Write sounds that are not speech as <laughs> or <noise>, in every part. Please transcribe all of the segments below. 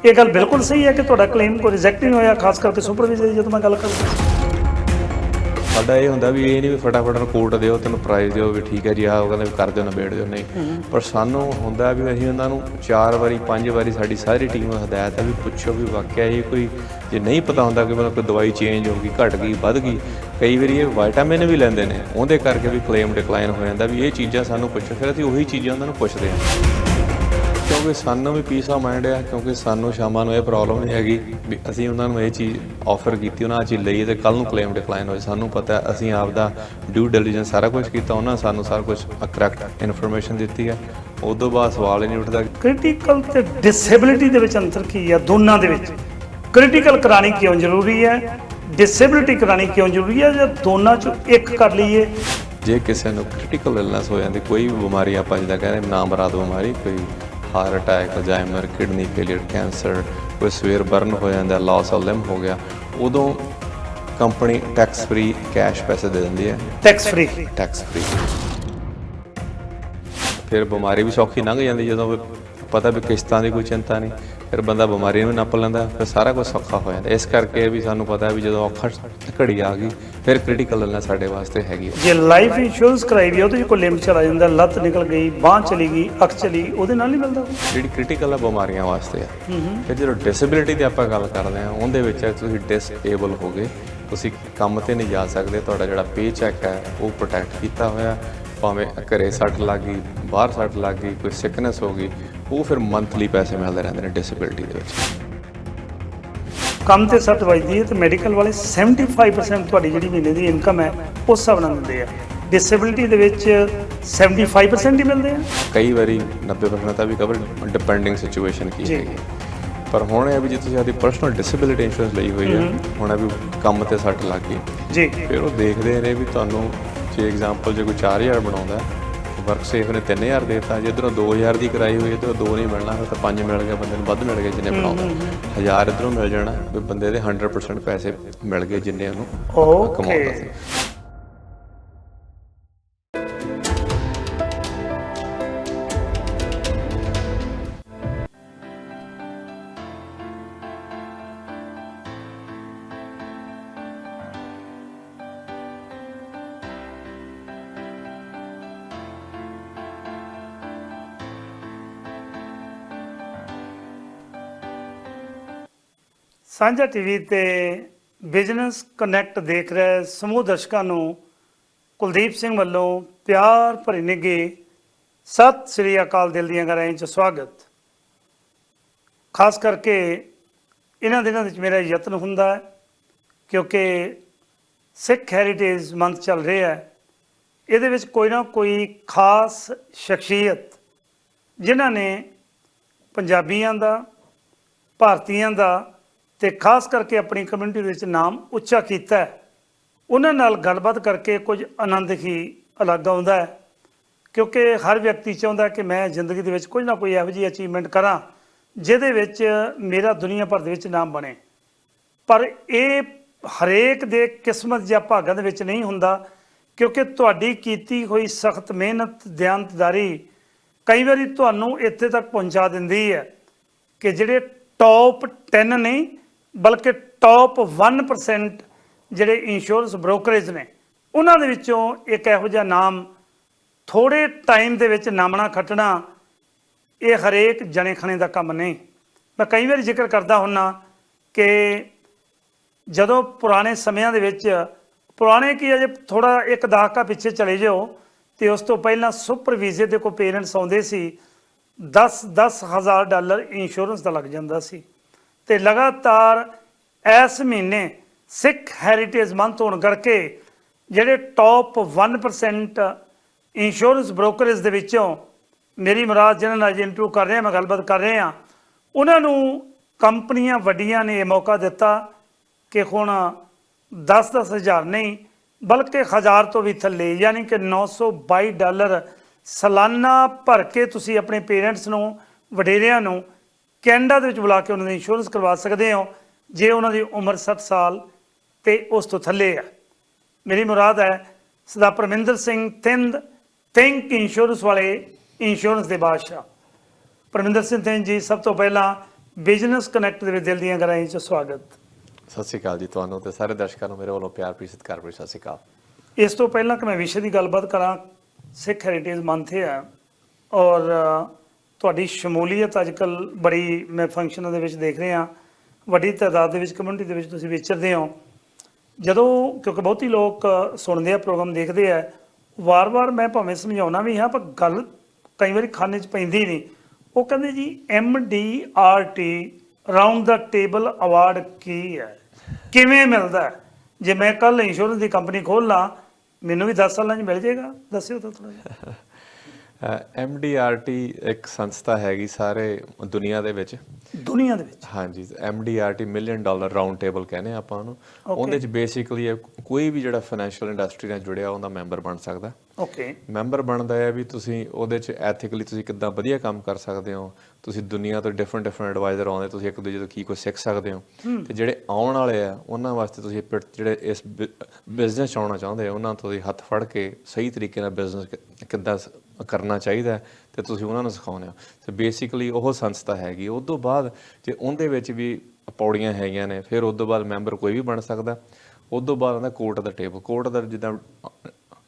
ਇਹ ਗੱਲ ਬਿਲਕੁਲ ਸਹੀ ਹੈ ਕਿ ਤੁਹਾਡਾ ਕਲੇਮ ਕੋਈ ਰਿਜੈਕਟ ਨਹੀਂ ਹੋਇਆ ਖਾਸ ਕਰਕੇ ਸੁਪਰਵਾਈਜ਼ਰ ਦੀ ਜਦੋਂ ਮੈਂ ਗੱਲ ਕਰਦਾ। ਸਾਡਾ ਇਹ ਹੁੰਦਾ ਵੀ ਇਹ ਨਹੀਂ ਵੀ ਫਟਾਫਟ ਰਿਪੋਰਟ ਦਿਓ ਤੈਨੂੰ ਪ੍ਰਾਈਜ਼ ਦਿਓ ਵੀ ਠੀਕ ਹੈ ਜੀ ਆਹ ਉਹ ਕਹਿੰਦੇ ਵੀ ਕਰ ਦਿਓ ਨਿਬੇੜ ਦਿਓ ਨਹੀਂ। ਪਰ ਸਾਨੂੰ ਹੁੰਦਾ ਵੀ ਅਸੀਂ ਉਹਨਾਂ ਨੂੰ ਚਾਰ ਵਾਰੀ ਪੰਜ ਵਾਰੀ ਸਾਡੀ ਸਾਰੀ ਟੀਮ ਨੂੰ ਹਦਾਇਤ ਹੈ ਵੀ ਪੁੱਛੋ ਵੀ ਵਾਕਿਆ ਇਹ ਕੋਈ ਜੇ ਨਹੀਂ ਪਤਾ ਹੁੰਦਾ ਕਿ ਮਤਲਬ ਕੋਈ ਦਵਾਈ ਚੇਂਜ ਹੋ ਗਈ ਘਟ ਗਈ ਵੱਧ ਗਈ ਕਈ ਵਾਰੀ ਇਹ ਵਿਟਾਮਿਨ ਵੀ ਲੈਂਦੇ ਨੇ ਉਹਦੇ ਕਰਕੇ ਵੀ ਕਲੇਮ ਡਿਕਲਾਈਨ ਹੋ ਜਾਂਦਾ ਵੀ ਇਹ ਚੀਜ਼ਾਂ ਸਾਨੂੰ ਪੁੱਛੋ ਫਿਰ ਅਸੀਂ ਉਹੀ ਚੀਜ਼ਾਂ ਉਹਨਾਂ ਨੂੰ ਪੁੱਛਦੇ ਹਾਂ। ਕਿਉਂਕਿ ਸਾਨੂੰ ਵੀ ਪੀਸ ਆਫ ਮਾਈਂਡ ਹੈ ਕਿਉਂਕਿ ਸਾਨੂੰ ਸ਼ਾਮਾਂ ਨੂੰ ਇਹ ਪ੍ਰੋਬਲਮ ਨਹੀਂ ਹੈਗੀ ਵੀ ਅਸੀਂ ਉਹਨਾਂ ਨੂੰ ਇਹ ਚੀਜ਼ ਆਫਰ ਕੀਤੀ ਉਹਨਾਂ ਆਹ ਚੀਜ਼ ਲਈ ਤੇ ਕੱਲ ਨੂੰ ਕਲੇਮ ਡਿਕਲਾਈਨ ਹੋਏ। ਸਾਨੂੰ ਪਤਾ ਅਸੀਂ ਆਪ ਦਾ ਡਿਊ ਡਿਲੀਜੈਂਸ ਸਾਰਾ ਕੁਝ ਕੀਤਾ ਉਹਨਾਂ ਸਾਨੂੰ ਸਾਰਾ ਕੁਝ ਕਰੈਕਟ ਇਨਫੋਰਮੇਸ਼ਨ ਦਿੱਤੀ ਹੈ। ਉਦੋਂ ਬਾਅਦ ਸਵਾਲ ਹੀ ਨਹੀਂ ਉੱਠਦਾ। ਕ੍ਰਿਟੀਕਲ ਤੇ ਡਿਸੇਬਿਲਿਟੀ ਦੇ ਵਿੱਚ ਅੰਤਰ ਕੀ ਹੈ ਦੋਨਾਂ ਦੇ ਵਿੱਚ। ਕ੍ਰਿਟੀਕਲ ਕਰਾਣੀ ਕਿਉਂ ਜ਼ਰੂਰੀ ਹੈ? ਡਿਸੇਬਿਲਿਟੀ ਕਰਾਣੀ ਕਿਉਂ ਜ਼ਰੂਰੀ ਹੈ? ਜਾਂ ਦੋਨਾਂ ਚੋਂ ਇੱਕ ਕਰ ਲਈਏ? ਜੇ ਕਿਸੇ ਨੂੰ ਕ੍ਰਿਟੀਕਲ ਇਲਨੈਸ ਹੋ ਜਾਂਦੀ ਕੋਈ ਵੀ ਬਿਮਾਰੀ ਆਪਾਂ ਜਿੱਦਾਂ ਕਹਿੰਦੇ ਨਾਮ ਰਾਤ ਬਿਮਾਰੀ ਕੋਈ heart attack Alzheimer kidney failure cancer ਕੋਈ ਸਵੇਰ ਬਰਨ ਹੋ ਜਾਂਦਾ ਲਾਸ ਆਫ ਲਿੰਬ ਹੋ ਗਿਆ ਉਦੋਂ ਕੰਪਨੀ ਟੈਕਸ ਫ੍ਰੀ ਕੈਸ਼ ਪੈਸੇ ਦੇ ਦਿੰਦੀ ਹੈ। ਟੈਕਸ ਫ੍ਰੀ ਟੈਕਸ ਫ੍ਰੀ ਫਿਰ ਬਿਮਾਰੀ ਵੀ ਸੌਖੀ ਲੰਘ ਜਾਂਦੀ ਜਦੋਂ ਪਤਾ ਵੀ ਕਿਸ਼ਤਾਂ ਦੀ ਕੋਈ ਚਿੰਤਾ ਨਹੀਂ। ਫਿਰ ਬੰਦਾ ਬਿਮਾਰੀ ਨੂੰ ਵੀ ਨੱਪ ਲੈਂਦਾ ਫਿਰ ਸਾਰਾ ਕੁਝ ਸੌਖਾ ਹੋ ਜਾਂਦਾ। ਇਸ ਕਰਕੇ ਵੀ ਸਾਨੂੰ ਪਤਾ ਵੀ ਜਦੋਂ ਔਖਾ ਘੜੀ ਆ ਗਈ ਫਿਰ ਕ੍ਰਿਟੀਕਲ ਇਲਨੈਸ ਸਾਡੇ ਵਾਸਤੇ ਹੈਗੀ ਹੈ ਜੇ ਲਾਈਫ ਇੰਸ਼ੋਰੈਂਸ ਕਰਾਈ ਵੀ ਉਹਦੇ 'ਚ ਕੋਈ ਲਿਮਟ ਚਲਾ ਜਾਂਦਾ ਲੱਤ ਨਿਕਲ ਗਈ ਬਾਹ ਚਲੀ ਗਈ ਅੱਖ ਚਲੀ ਉਹਦੇ ਨਾਲ ਨਹੀਂ ਮਿਲਦਾ ਜਿਹੜੀ ਕ੍ਰਿਟੀਕਲ ਆ ਬਿਮਾਰੀਆਂ ਵਾਸਤੇ ਆ। ਫਿਰ ਜਦੋਂ ਡਿਸੇਬਿਲਿਟੀ ਦੀ ਆਪਾਂ ਗੱਲ ਕਰਦੇ ਆ ਉਹਦੇ ਵਿੱਚ ਤੁਸੀਂ ਡਿਸਏਬਲ ਹੋ ਗਏ। ਤੁਸੀਂ ਕੰਮ ਤੇ ਨਹੀਂ ਜਾ ਸਕਦੇ ਤੁਹਾਡਾ ਜਿਹੜਾ ਪੇ ਚੈੱਕ ਹੈ ਉਹ ਪ੍ਰੋਟੈਕਟ ਕੀਤਾ ਹੋਇਆ। ਭਾਵੇਂ ਘਰੇ ਸੱਟ ਲੱਗ ਗਈ ਬਾਹਰ ਸੱਟ ਲੱਗ ਗਈ ਕੋਈ ਸਿਕਨੈਸ ਹੋ ਗਈ ਉਹ ਫਿਰ ਮੰਥਲੀ ਪੈਸੇ ਮਿਲਦੇ ਰਹਿੰਦੇ ਨੇ ਡਿਸੇਬਿਲਿਟੀ ਦੇ ਵਿੱਚ। ਕੰਮ ਤੇ ਸੱਟ ਵੱਜਦੀ ਹੈ ਤੇ ਮੈਡੀਕਲ ਵਾਲੇ 75% ਤੁਹਾਡੀ ਜਿਹੜੀ ਮਹੀਨੇ ਦੀ ਇਨਕਮ ਹੈ ਉਸ ਹਿਸਾਬ ਨਾਲ ਦਿੰਦੇ ਆ। ਡਿਸੇਬਿਲਿਟੀ ਦੇ ਵਿੱਚ 75% ਹੀ ਮਿਲਦੇ ਆ। ਕਈ ਵਾਰੀ 90% ਤਾਂ ਵੀ ਕਵਰ ਡਿਪੈਂਡਿੰਗ ਸਿਚੁਏਸ਼ਨ ਕੀ। ਹੈਗੀ ਪਰ ਹੁਣ ਇਹ ਵੀ ਜੇ ਤੁਸੀਂ ਆਪਦੀ ਪਰਸਨਲ ਡਿਸੇਬਿਲਿਟੀ ਇੰਸ਼ੋਰੈਂਸ ਲਈ ਹੋਈ ਹੈ ਹੁਣ ਇਹ ਵੀ ਕੰਮ ਤੇ ਸੱਟ ਲੱਗ ਗਈ। ਜੀ। ਫਿਰ ਉਹ ਦੇਖਦੇ ਨੇ ਵੀ ਤੁਹਾਨੂੰ ਜੇ ਐਗਜ਼ਾਮਪਲ ਜੇ ਕੋਈ 4000 ਬਣਾਉਂਦਾ ਵਰਕ ਸੇਫ ਨੇ 3000 ਦੇਤਾ। ਜੇ ਇਧਰੋਂ 2000 ਦੀ ਕਰਾਈ ਹੋਈ ਇਧਰੋਂ 2 ਨਹੀਂ ਮਿਲਣਾ ਤਾਂ 5 ਮਿਲ ਗਿਆ ਬੰਦੇ ਨੂੰ ਵੱਧ ਮਿਲ ਗਏ ਜਿੰਨੇ ਬਣਾਉਂਦਾ। 1000 ਇਧਰੋਂ ਮਿਲ ਜਾਣਾ ਵੀ ਬੰਦੇ ਦੇ 100% ਪੈਸੇ ਮਿਲ ਗਏ ਜਿੰਨੇ ਉਹਨੂੰ ਕਮਾਉਂਦਾ ਸੀ। ਸਾਂਝਾ ਟੀਵੀ ਤੇ ਬਿਜ਼ਨਸ ਕਨੈਕਟ ਦੇਖ ਰਹੇ ਸਮੂਹ ਦਰਸ਼ਕਾਂ ਨੂੰ ਕੁਲਦੀਪ ਸਿੰਘ ਵੱਲੋਂ ਪਿਆਰ ਭਰੀ ਨਿੱਘੇ ਸਤਿ ਸ੍ਰੀ ਅਕਾਲ ਦਿਲ ਦੀਆਂ ਗਰਾਈਆਂ ਚ ਸਵਾਗਤ। ਖਾਸ ਕਰਕੇ ਇਹਨਾਂ ਦਿਨਾਂ ਵਿੱਚ ਮੇਰਾ ਯਤਨ ਹੁੰਦਾ ਹੈ, ਕਿਉਂਕਿ ਸਿੱਖ ਹੈਰੀਟੇਜ ਮੰਥ ਚੱਲ ਰਿਹਾ ਹੈ। ਇਹਦੇ ਵਿੱਚ ਕੋਈ ਨਾ ਕੋਈ ਖਾਸ ਸ਼ਖਸੀਅਤ ਜਿਨ੍ਹਾਂ ਨੇ ਪੰਜਾਬੀਆਂ ਦਾ, ਭਾਰਤੀਆਂ ਦਾ ਤੇ ਖਾਸ ਕਰਕੇ ਆਪਣੀ ਕਮਿਊਨਿਟੀ ਦੇ ਵਿੱਚ ਨਾਮ ਉੱਚਾ ਕੀਤਾ ਹੈ। ਉਹਨਾਂ ਨਾਲ ਗੱਲਬਾਤ ਕਰਕੇ ਕੁਝ ਆਨੰਦ ਹੀ ਅਲੱਗ ਆਉਂਦਾ ਹੈ। ਕਿਉਂਕਿ ਹਰ ਵਿਅਕਤੀ ਚਾਹੁੰਦਾ ਕਿ ਮੈਂ ਜ਼ਿੰਦਗੀ ਦੇ ਵਿੱਚ ਕੁਝ ਨਾ ਕੋਈ ਇਹੋ ਜਿਹੀ ਅਚੀਵਮੈਂਟ ਕਰਾਂ, ਜਿਹਦੇ ਵਿੱਚ ਮੇਰਾ ਦੁਨੀਆ ਭਰ ਦੇ ਵਿੱਚ ਨਾਮ ਬਣੇ। ਪਰ ਇਹ ਹਰੇਕ ਦੇ ਕਿਸਮਤ ਜਾਂ ਭਾਗਾਂ ਦੇ ਵਿੱਚ ਨਹੀਂ ਹੁੰਦਾ, ਕਿਉਂਕਿ ਤੁਹਾਡੀ ਕੀਤੀ ਹੋਈ ਸਖਤ ਮਿਹਨਤ ਦਿਆਨਤਦਾਰੀ ਕਈ ਵਾਰੀ ਤੁਹਾਨੂੰ ਇੱਥੇ ਤੱਕ ਪਹੁੰਚਾ ਦਿੰਦੀ ਹੈ ਕਿ ਜਿਹੜੇ ਟੌਪ 10 ਨਹੀਂ ਬਲਕਿ ਟੌਪ 1% ਜਿਹੜੇ ਇੰਸ਼ੋਰੈਂਸ ਬ੍ਰੋਕਰੇਜ ਨੇ, ਉਹਨਾਂ ਦੇ ਵਿੱਚੋਂ ਇੱਕ ਇਹੋ ਜਿਹਾ ਨਾਮ ਥੋੜੇ ਟਾਈਮ ਦੇ ਵਿੱਚ ਨਾਮਣਾ ਖੱਟਣਾ, ਇਹ ਹਰੇਕ ਜਣੇ ਖਣੇ ਦਾ ਕੰਮ ਨਹੀਂ। ਮੈਂ ਕਈ ਵਾਰੀ ਜ਼ਿਕਰ ਕਰਦਾ ਹੁੰਨਾ ਕਿ ਜਦੋਂ ਪੁਰਾਣੇ ਸਮਿਆਂ ਦੇ ਵਿੱਚ, ਪੁਰਾਣੇ ਕੀ ਅਜੇ ਥੋੜਾ ਇੱਕ ਦਹਾਕਾ ਪਿੱਛੇ ਚਲੇ ਜਾਓ, ਤੇ ਉਸ ਤੋਂ ਪਹਿਲਾਂ ਸੁਪਰਵਿਜ਼ੇ ਦੇ ਕੋ ਪੇਰੈਂਟਸ ਆਉਂਦੇ ਸੀ 10 10 ਹਜ਼ਾਰ ਡਾਲਰ ਇੰਸ਼ੋਰੈਂਸ ਦਾ ਲੱਗ ਜਾਂਦਾ ਸੀ। ਤੇ ਲਗਾਤਾਰ ਇਸ ਮਹੀਨੇ ਸਿੱਖ ਹੈਰੀਟੇਜ ਮੰਥ ਹੋਣ ਕਰਕੇ ਜਿਹੜੇ ਟੌਪ 1% ਇੰਸ਼ੋਰੈਂਸ ਬ੍ਰੋਕਰੇਜ ਦੇ ਵਿੱਚੋਂ ਮੇਰੀ ਮੁਰਾਦ ਜਿਹਨਾਂ ਨਾਲ ਇੰਟਰਵਿਊ ਕਰ ਰਹੇ ਹਾਂ ਮੈਂ ਗੱਲਬਾਤ ਕਰ ਰਹੇ ਹਾਂ, ਉਹਨਾਂ ਨੂੰ ਕੰਪਨੀਆਂ ਵੱਡੀਆਂ ਨੇ ਇਹ ਮੌਕਾ ਦਿੱਤਾ ਕਿ ਹੁਣ 10-10 ਹਜ਼ਾਰ ਨਹੀਂ, ਬਲਕਿ ਹਜ਼ਾਰ ਤੋਂ ਵੀ ਥੱਲੇ, ਯਾਨੀ ਕਿ 922 ਡਾਲਰ ਸਾਲਾਨਾ ਭਰ ਕੇ ਤੁਸੀਂ ਆਪਣੇ ਪੇਰੈਂਟਸ ਨੂੰ, ਵਡੇਰਿਆਂ ਨੂੰ ਕੈਨੇਡਾ ਦੇ ਵਿੱਚ ਬੁਲਾ ਕੇ ਉਹਨਾਂ ਦੀ ਇੰਸ਼ੋਰੈਂਸ ਕਰਵਾ ਸਕਦੇ ਹੋ ਜੇ ਉਹਨਾਂ ਦੀ ਉਮਰ 60 ਸਾਲ ਤੇ ਉਸ ਤੋਂ ਥੱਲੇ ਹੈ ਮੇਰੀ ਮੁਰਾਦ ਹੈ ਸਰਦਾਰ ਪਰਮਿੰਦਰ ਸਿੰਘ ਥਿੰਦ ਥਿੰਕ ਇੰਸ਼ੋਰੈਂਸ ਵਾਲੇ ਇੰਸ਼ੋਰੈਂਸ ਦੇ ਬਾਦਸ਼ਾਹ। ਪਰਮਿੰਦਰ ਸਿੰਘ ਥਿੰਦ ਜੀ ਸਭ ਤੋਂ ਪਹਿਲਾਂ ਬਿਜ਼ਨਸ ਕਨੈਕਟ ਦੇ ਵਿੱਚ ਦਿਲ ਦੀਆਂ ਗਹਿਰਾਈਆਂ 'ਚ ਸਵਾਗਤ। ਸਤਿ ਸ਼੍ਰੀ ਅਕਾਲ ਜੀ ਤੁਹਾਨੂੰ ਤੇ ਸਾਰੇ ਦਰਸ਼ਕਾਂ ਨੂੰ ਮੇਰੇ ਵੱਲੋਂ ਪਿਆਰ ਭਰੀ ਸਤਿਕਾਰ ਭਰੀ ਸਤਿ ਸ਼੍ਰੀ ਅਕਾਲ। ਇਸ ਤੋਂ ਪਹਿਲਾਂ ਕਿ ਮੈਂ ਵਿਸ਼ੇ ਦੀ ਗੱਲਬਾਤ ਕਰਾਂ ਸਿੱਖ ਹੈਰੀਟੇਜ ਮੰਥ ਹੈ ਔਰ ਤੁਹਾਡੀ ਸ਼ਮੂਲੀਅਤ ਅੱਜਕੱਲ ਬੜੀ ਮੈਂ ਫੰਕਸ਼ਨਾਂ ਦੇ ਵਿੱਚ ਦੇਖ ਰਿਹਾ। ਵੱਡੀ ਤਾਦਾਦ ਦੇ ਵਿੱਚ ਕਮਿਊਨਿਟੀ ਦੇ ਵਿੱਚ ਤੁਸੀਂ ਵਿਚਰਦੇ ਹੋ। ਜਦੋਂ ਕਿਉਂਕਿ ਬਹੁਤੀ ਲੋਕ ਸੁਣਦੇ ਆ ਪ੍ਰੋਗਰਾਮ ਦੇਖਦੇ ਆ, ਵਾਰ-ਵਾਰ ਮੈਂ ਭਾਵੇਂ ਸਮਝਾਉਣਾ ਵੀ ਹਾਂ, ਪਰ ਗੱਲ ਕਈ ਵਾਰੀ ਖਾਨੇ 'ਚ ਪੈਂਦੀ ਨਹੀਂ। ਉਹ ਕਹਿੰਦੇ ਜੀ M D R T round ਦਾ ਟੇਬਲ ਅਵਾਰਡ ਕੀ ਹੈ? ਕਿਵੇਂ ਮਿਲਦਾ ਜੇ ਮੈਂ ਕੱਲ ਇੰਸ਼ੋਰੈਂਸ ਦੀ ਕੰਪਨੀ ਖੋਲ ਲਾਂ ਮੈਨੂੰ ਵੀ 10 ਸਾਲਾਂ 'ਚ ਮਿਲ ਜਾਏਗਾ। ਦੱਸਿਓ ਤਾਂ ਥੋੜਾ ਜਿਹਾ। ਐਮਡੀਆਰਟੀ ਇੱਕ ਸੰਸਥਾ ਹੈਗੀ ਸਾਰੇ ਦੁਨੀਆ ਦੇ ਵਿੱਚ। ਦੁਨੀਆ ਦੇ ਵਿੱਚ? ਹਾਂਜੀ MDRT million dollar round table ਕਹਿੰਦੇ ਆਪਾਂ ਉਹਨੂੰ। ਉਹਦੇ ਚ ਬੇਸਿਕਲੀ ਕੋਈ ਵੀ ਜਿਹੜਾ ਫਾਈਨੈਂਸ਼ੀਅਲ ਇੰਡਸਟਰੀ ਨਾਲ ਜੁੜਿਆ ਉਹਦਾ ਮੈਂਬਰ ਬਣ ਸਕਦਾ। ਓਕੇ ਮੈਂਬਰ ਬਣਦਾ ਹੈ ਵੀ ਤੁਸੀਂ ਉਹਦੇ ਚ ਐਥੀਕਲੀ ਤੁਸੀਂ ਕਿੱਦਾਂ ਵਧੀਆ ਕੰਮ ਕਰ ਸਕਦੇ ਹੋ। ਤੁਸੀਂ ਦੁਨੀਆ ਤੋਂ ਡਿਫਰੈਂਟ ਡਿਫਰੈਂਟ ਐਡਵਾਈਜ਼ਰ ਆਉਂਦੇ ਤੁਸੀਂ ਇੱਕ ਦੂਜੇ ਤੋਂ ਕੀ ਕੁਝ ਸਿੱਖ ਸਕਦੇ ਹੋ। ਤੇ ਜਿਹੜੇ ਆਉਣ ਵਾਲੇ ਆ ਉਹਨਾਂ ਵਾਸਤੇ ਤੁਸੀਂ ਜਿਹੜੇ ਇਸ ਬਿਜ਼ਨਸ ਆਉਣਾ ਚਾਹੁੰਦੇ ਆ ਉਹਨਾਂ ਤੋਂ ਤੁਸੀਂ ਹੱਥ ਫੜ ਕੇ ਸਹੀ ਤਰੀਕੇ ਨਾਲ ਬਿਜ਼ਨਸ ਕਿੱਦਾਂ ਕਰਨਾ ਚਾਹੀਦਾ ਤੇ ਤੁਸੀਂ ਉਹਨਾਂ ਨੂੰ ਸਿਖਾਉਂਦੇ ਹੋ। ਤੇ ਬੇਸਿਕਲੀ ਉਹ ਸੰਸਥਾ ਹੈਗੀ। ਉਸ ਤੋਂ ਬਾਅਦ ਜੇ ਉਹਦੇ ਵਿੱਚ ਵੀ ਪੌੜੀਆਂ ਹੈਗੀਆਂ ਨੇ ਫਿਰ ਉਸ ਤੋਂ ਬਾਅਦ ਮੈਂਬਰ ਕੋਈ ਵੀ ਬਣ ਸਕਦਾ। ਉਸ ਤੋਂ ਬਾਅਦ ਆਉਂਦਾ ਕੋਰਟ ਦਾ ਟੇਬਲ। ਕੋਰਟ ਦਾ ਜਿੱਦਾਂ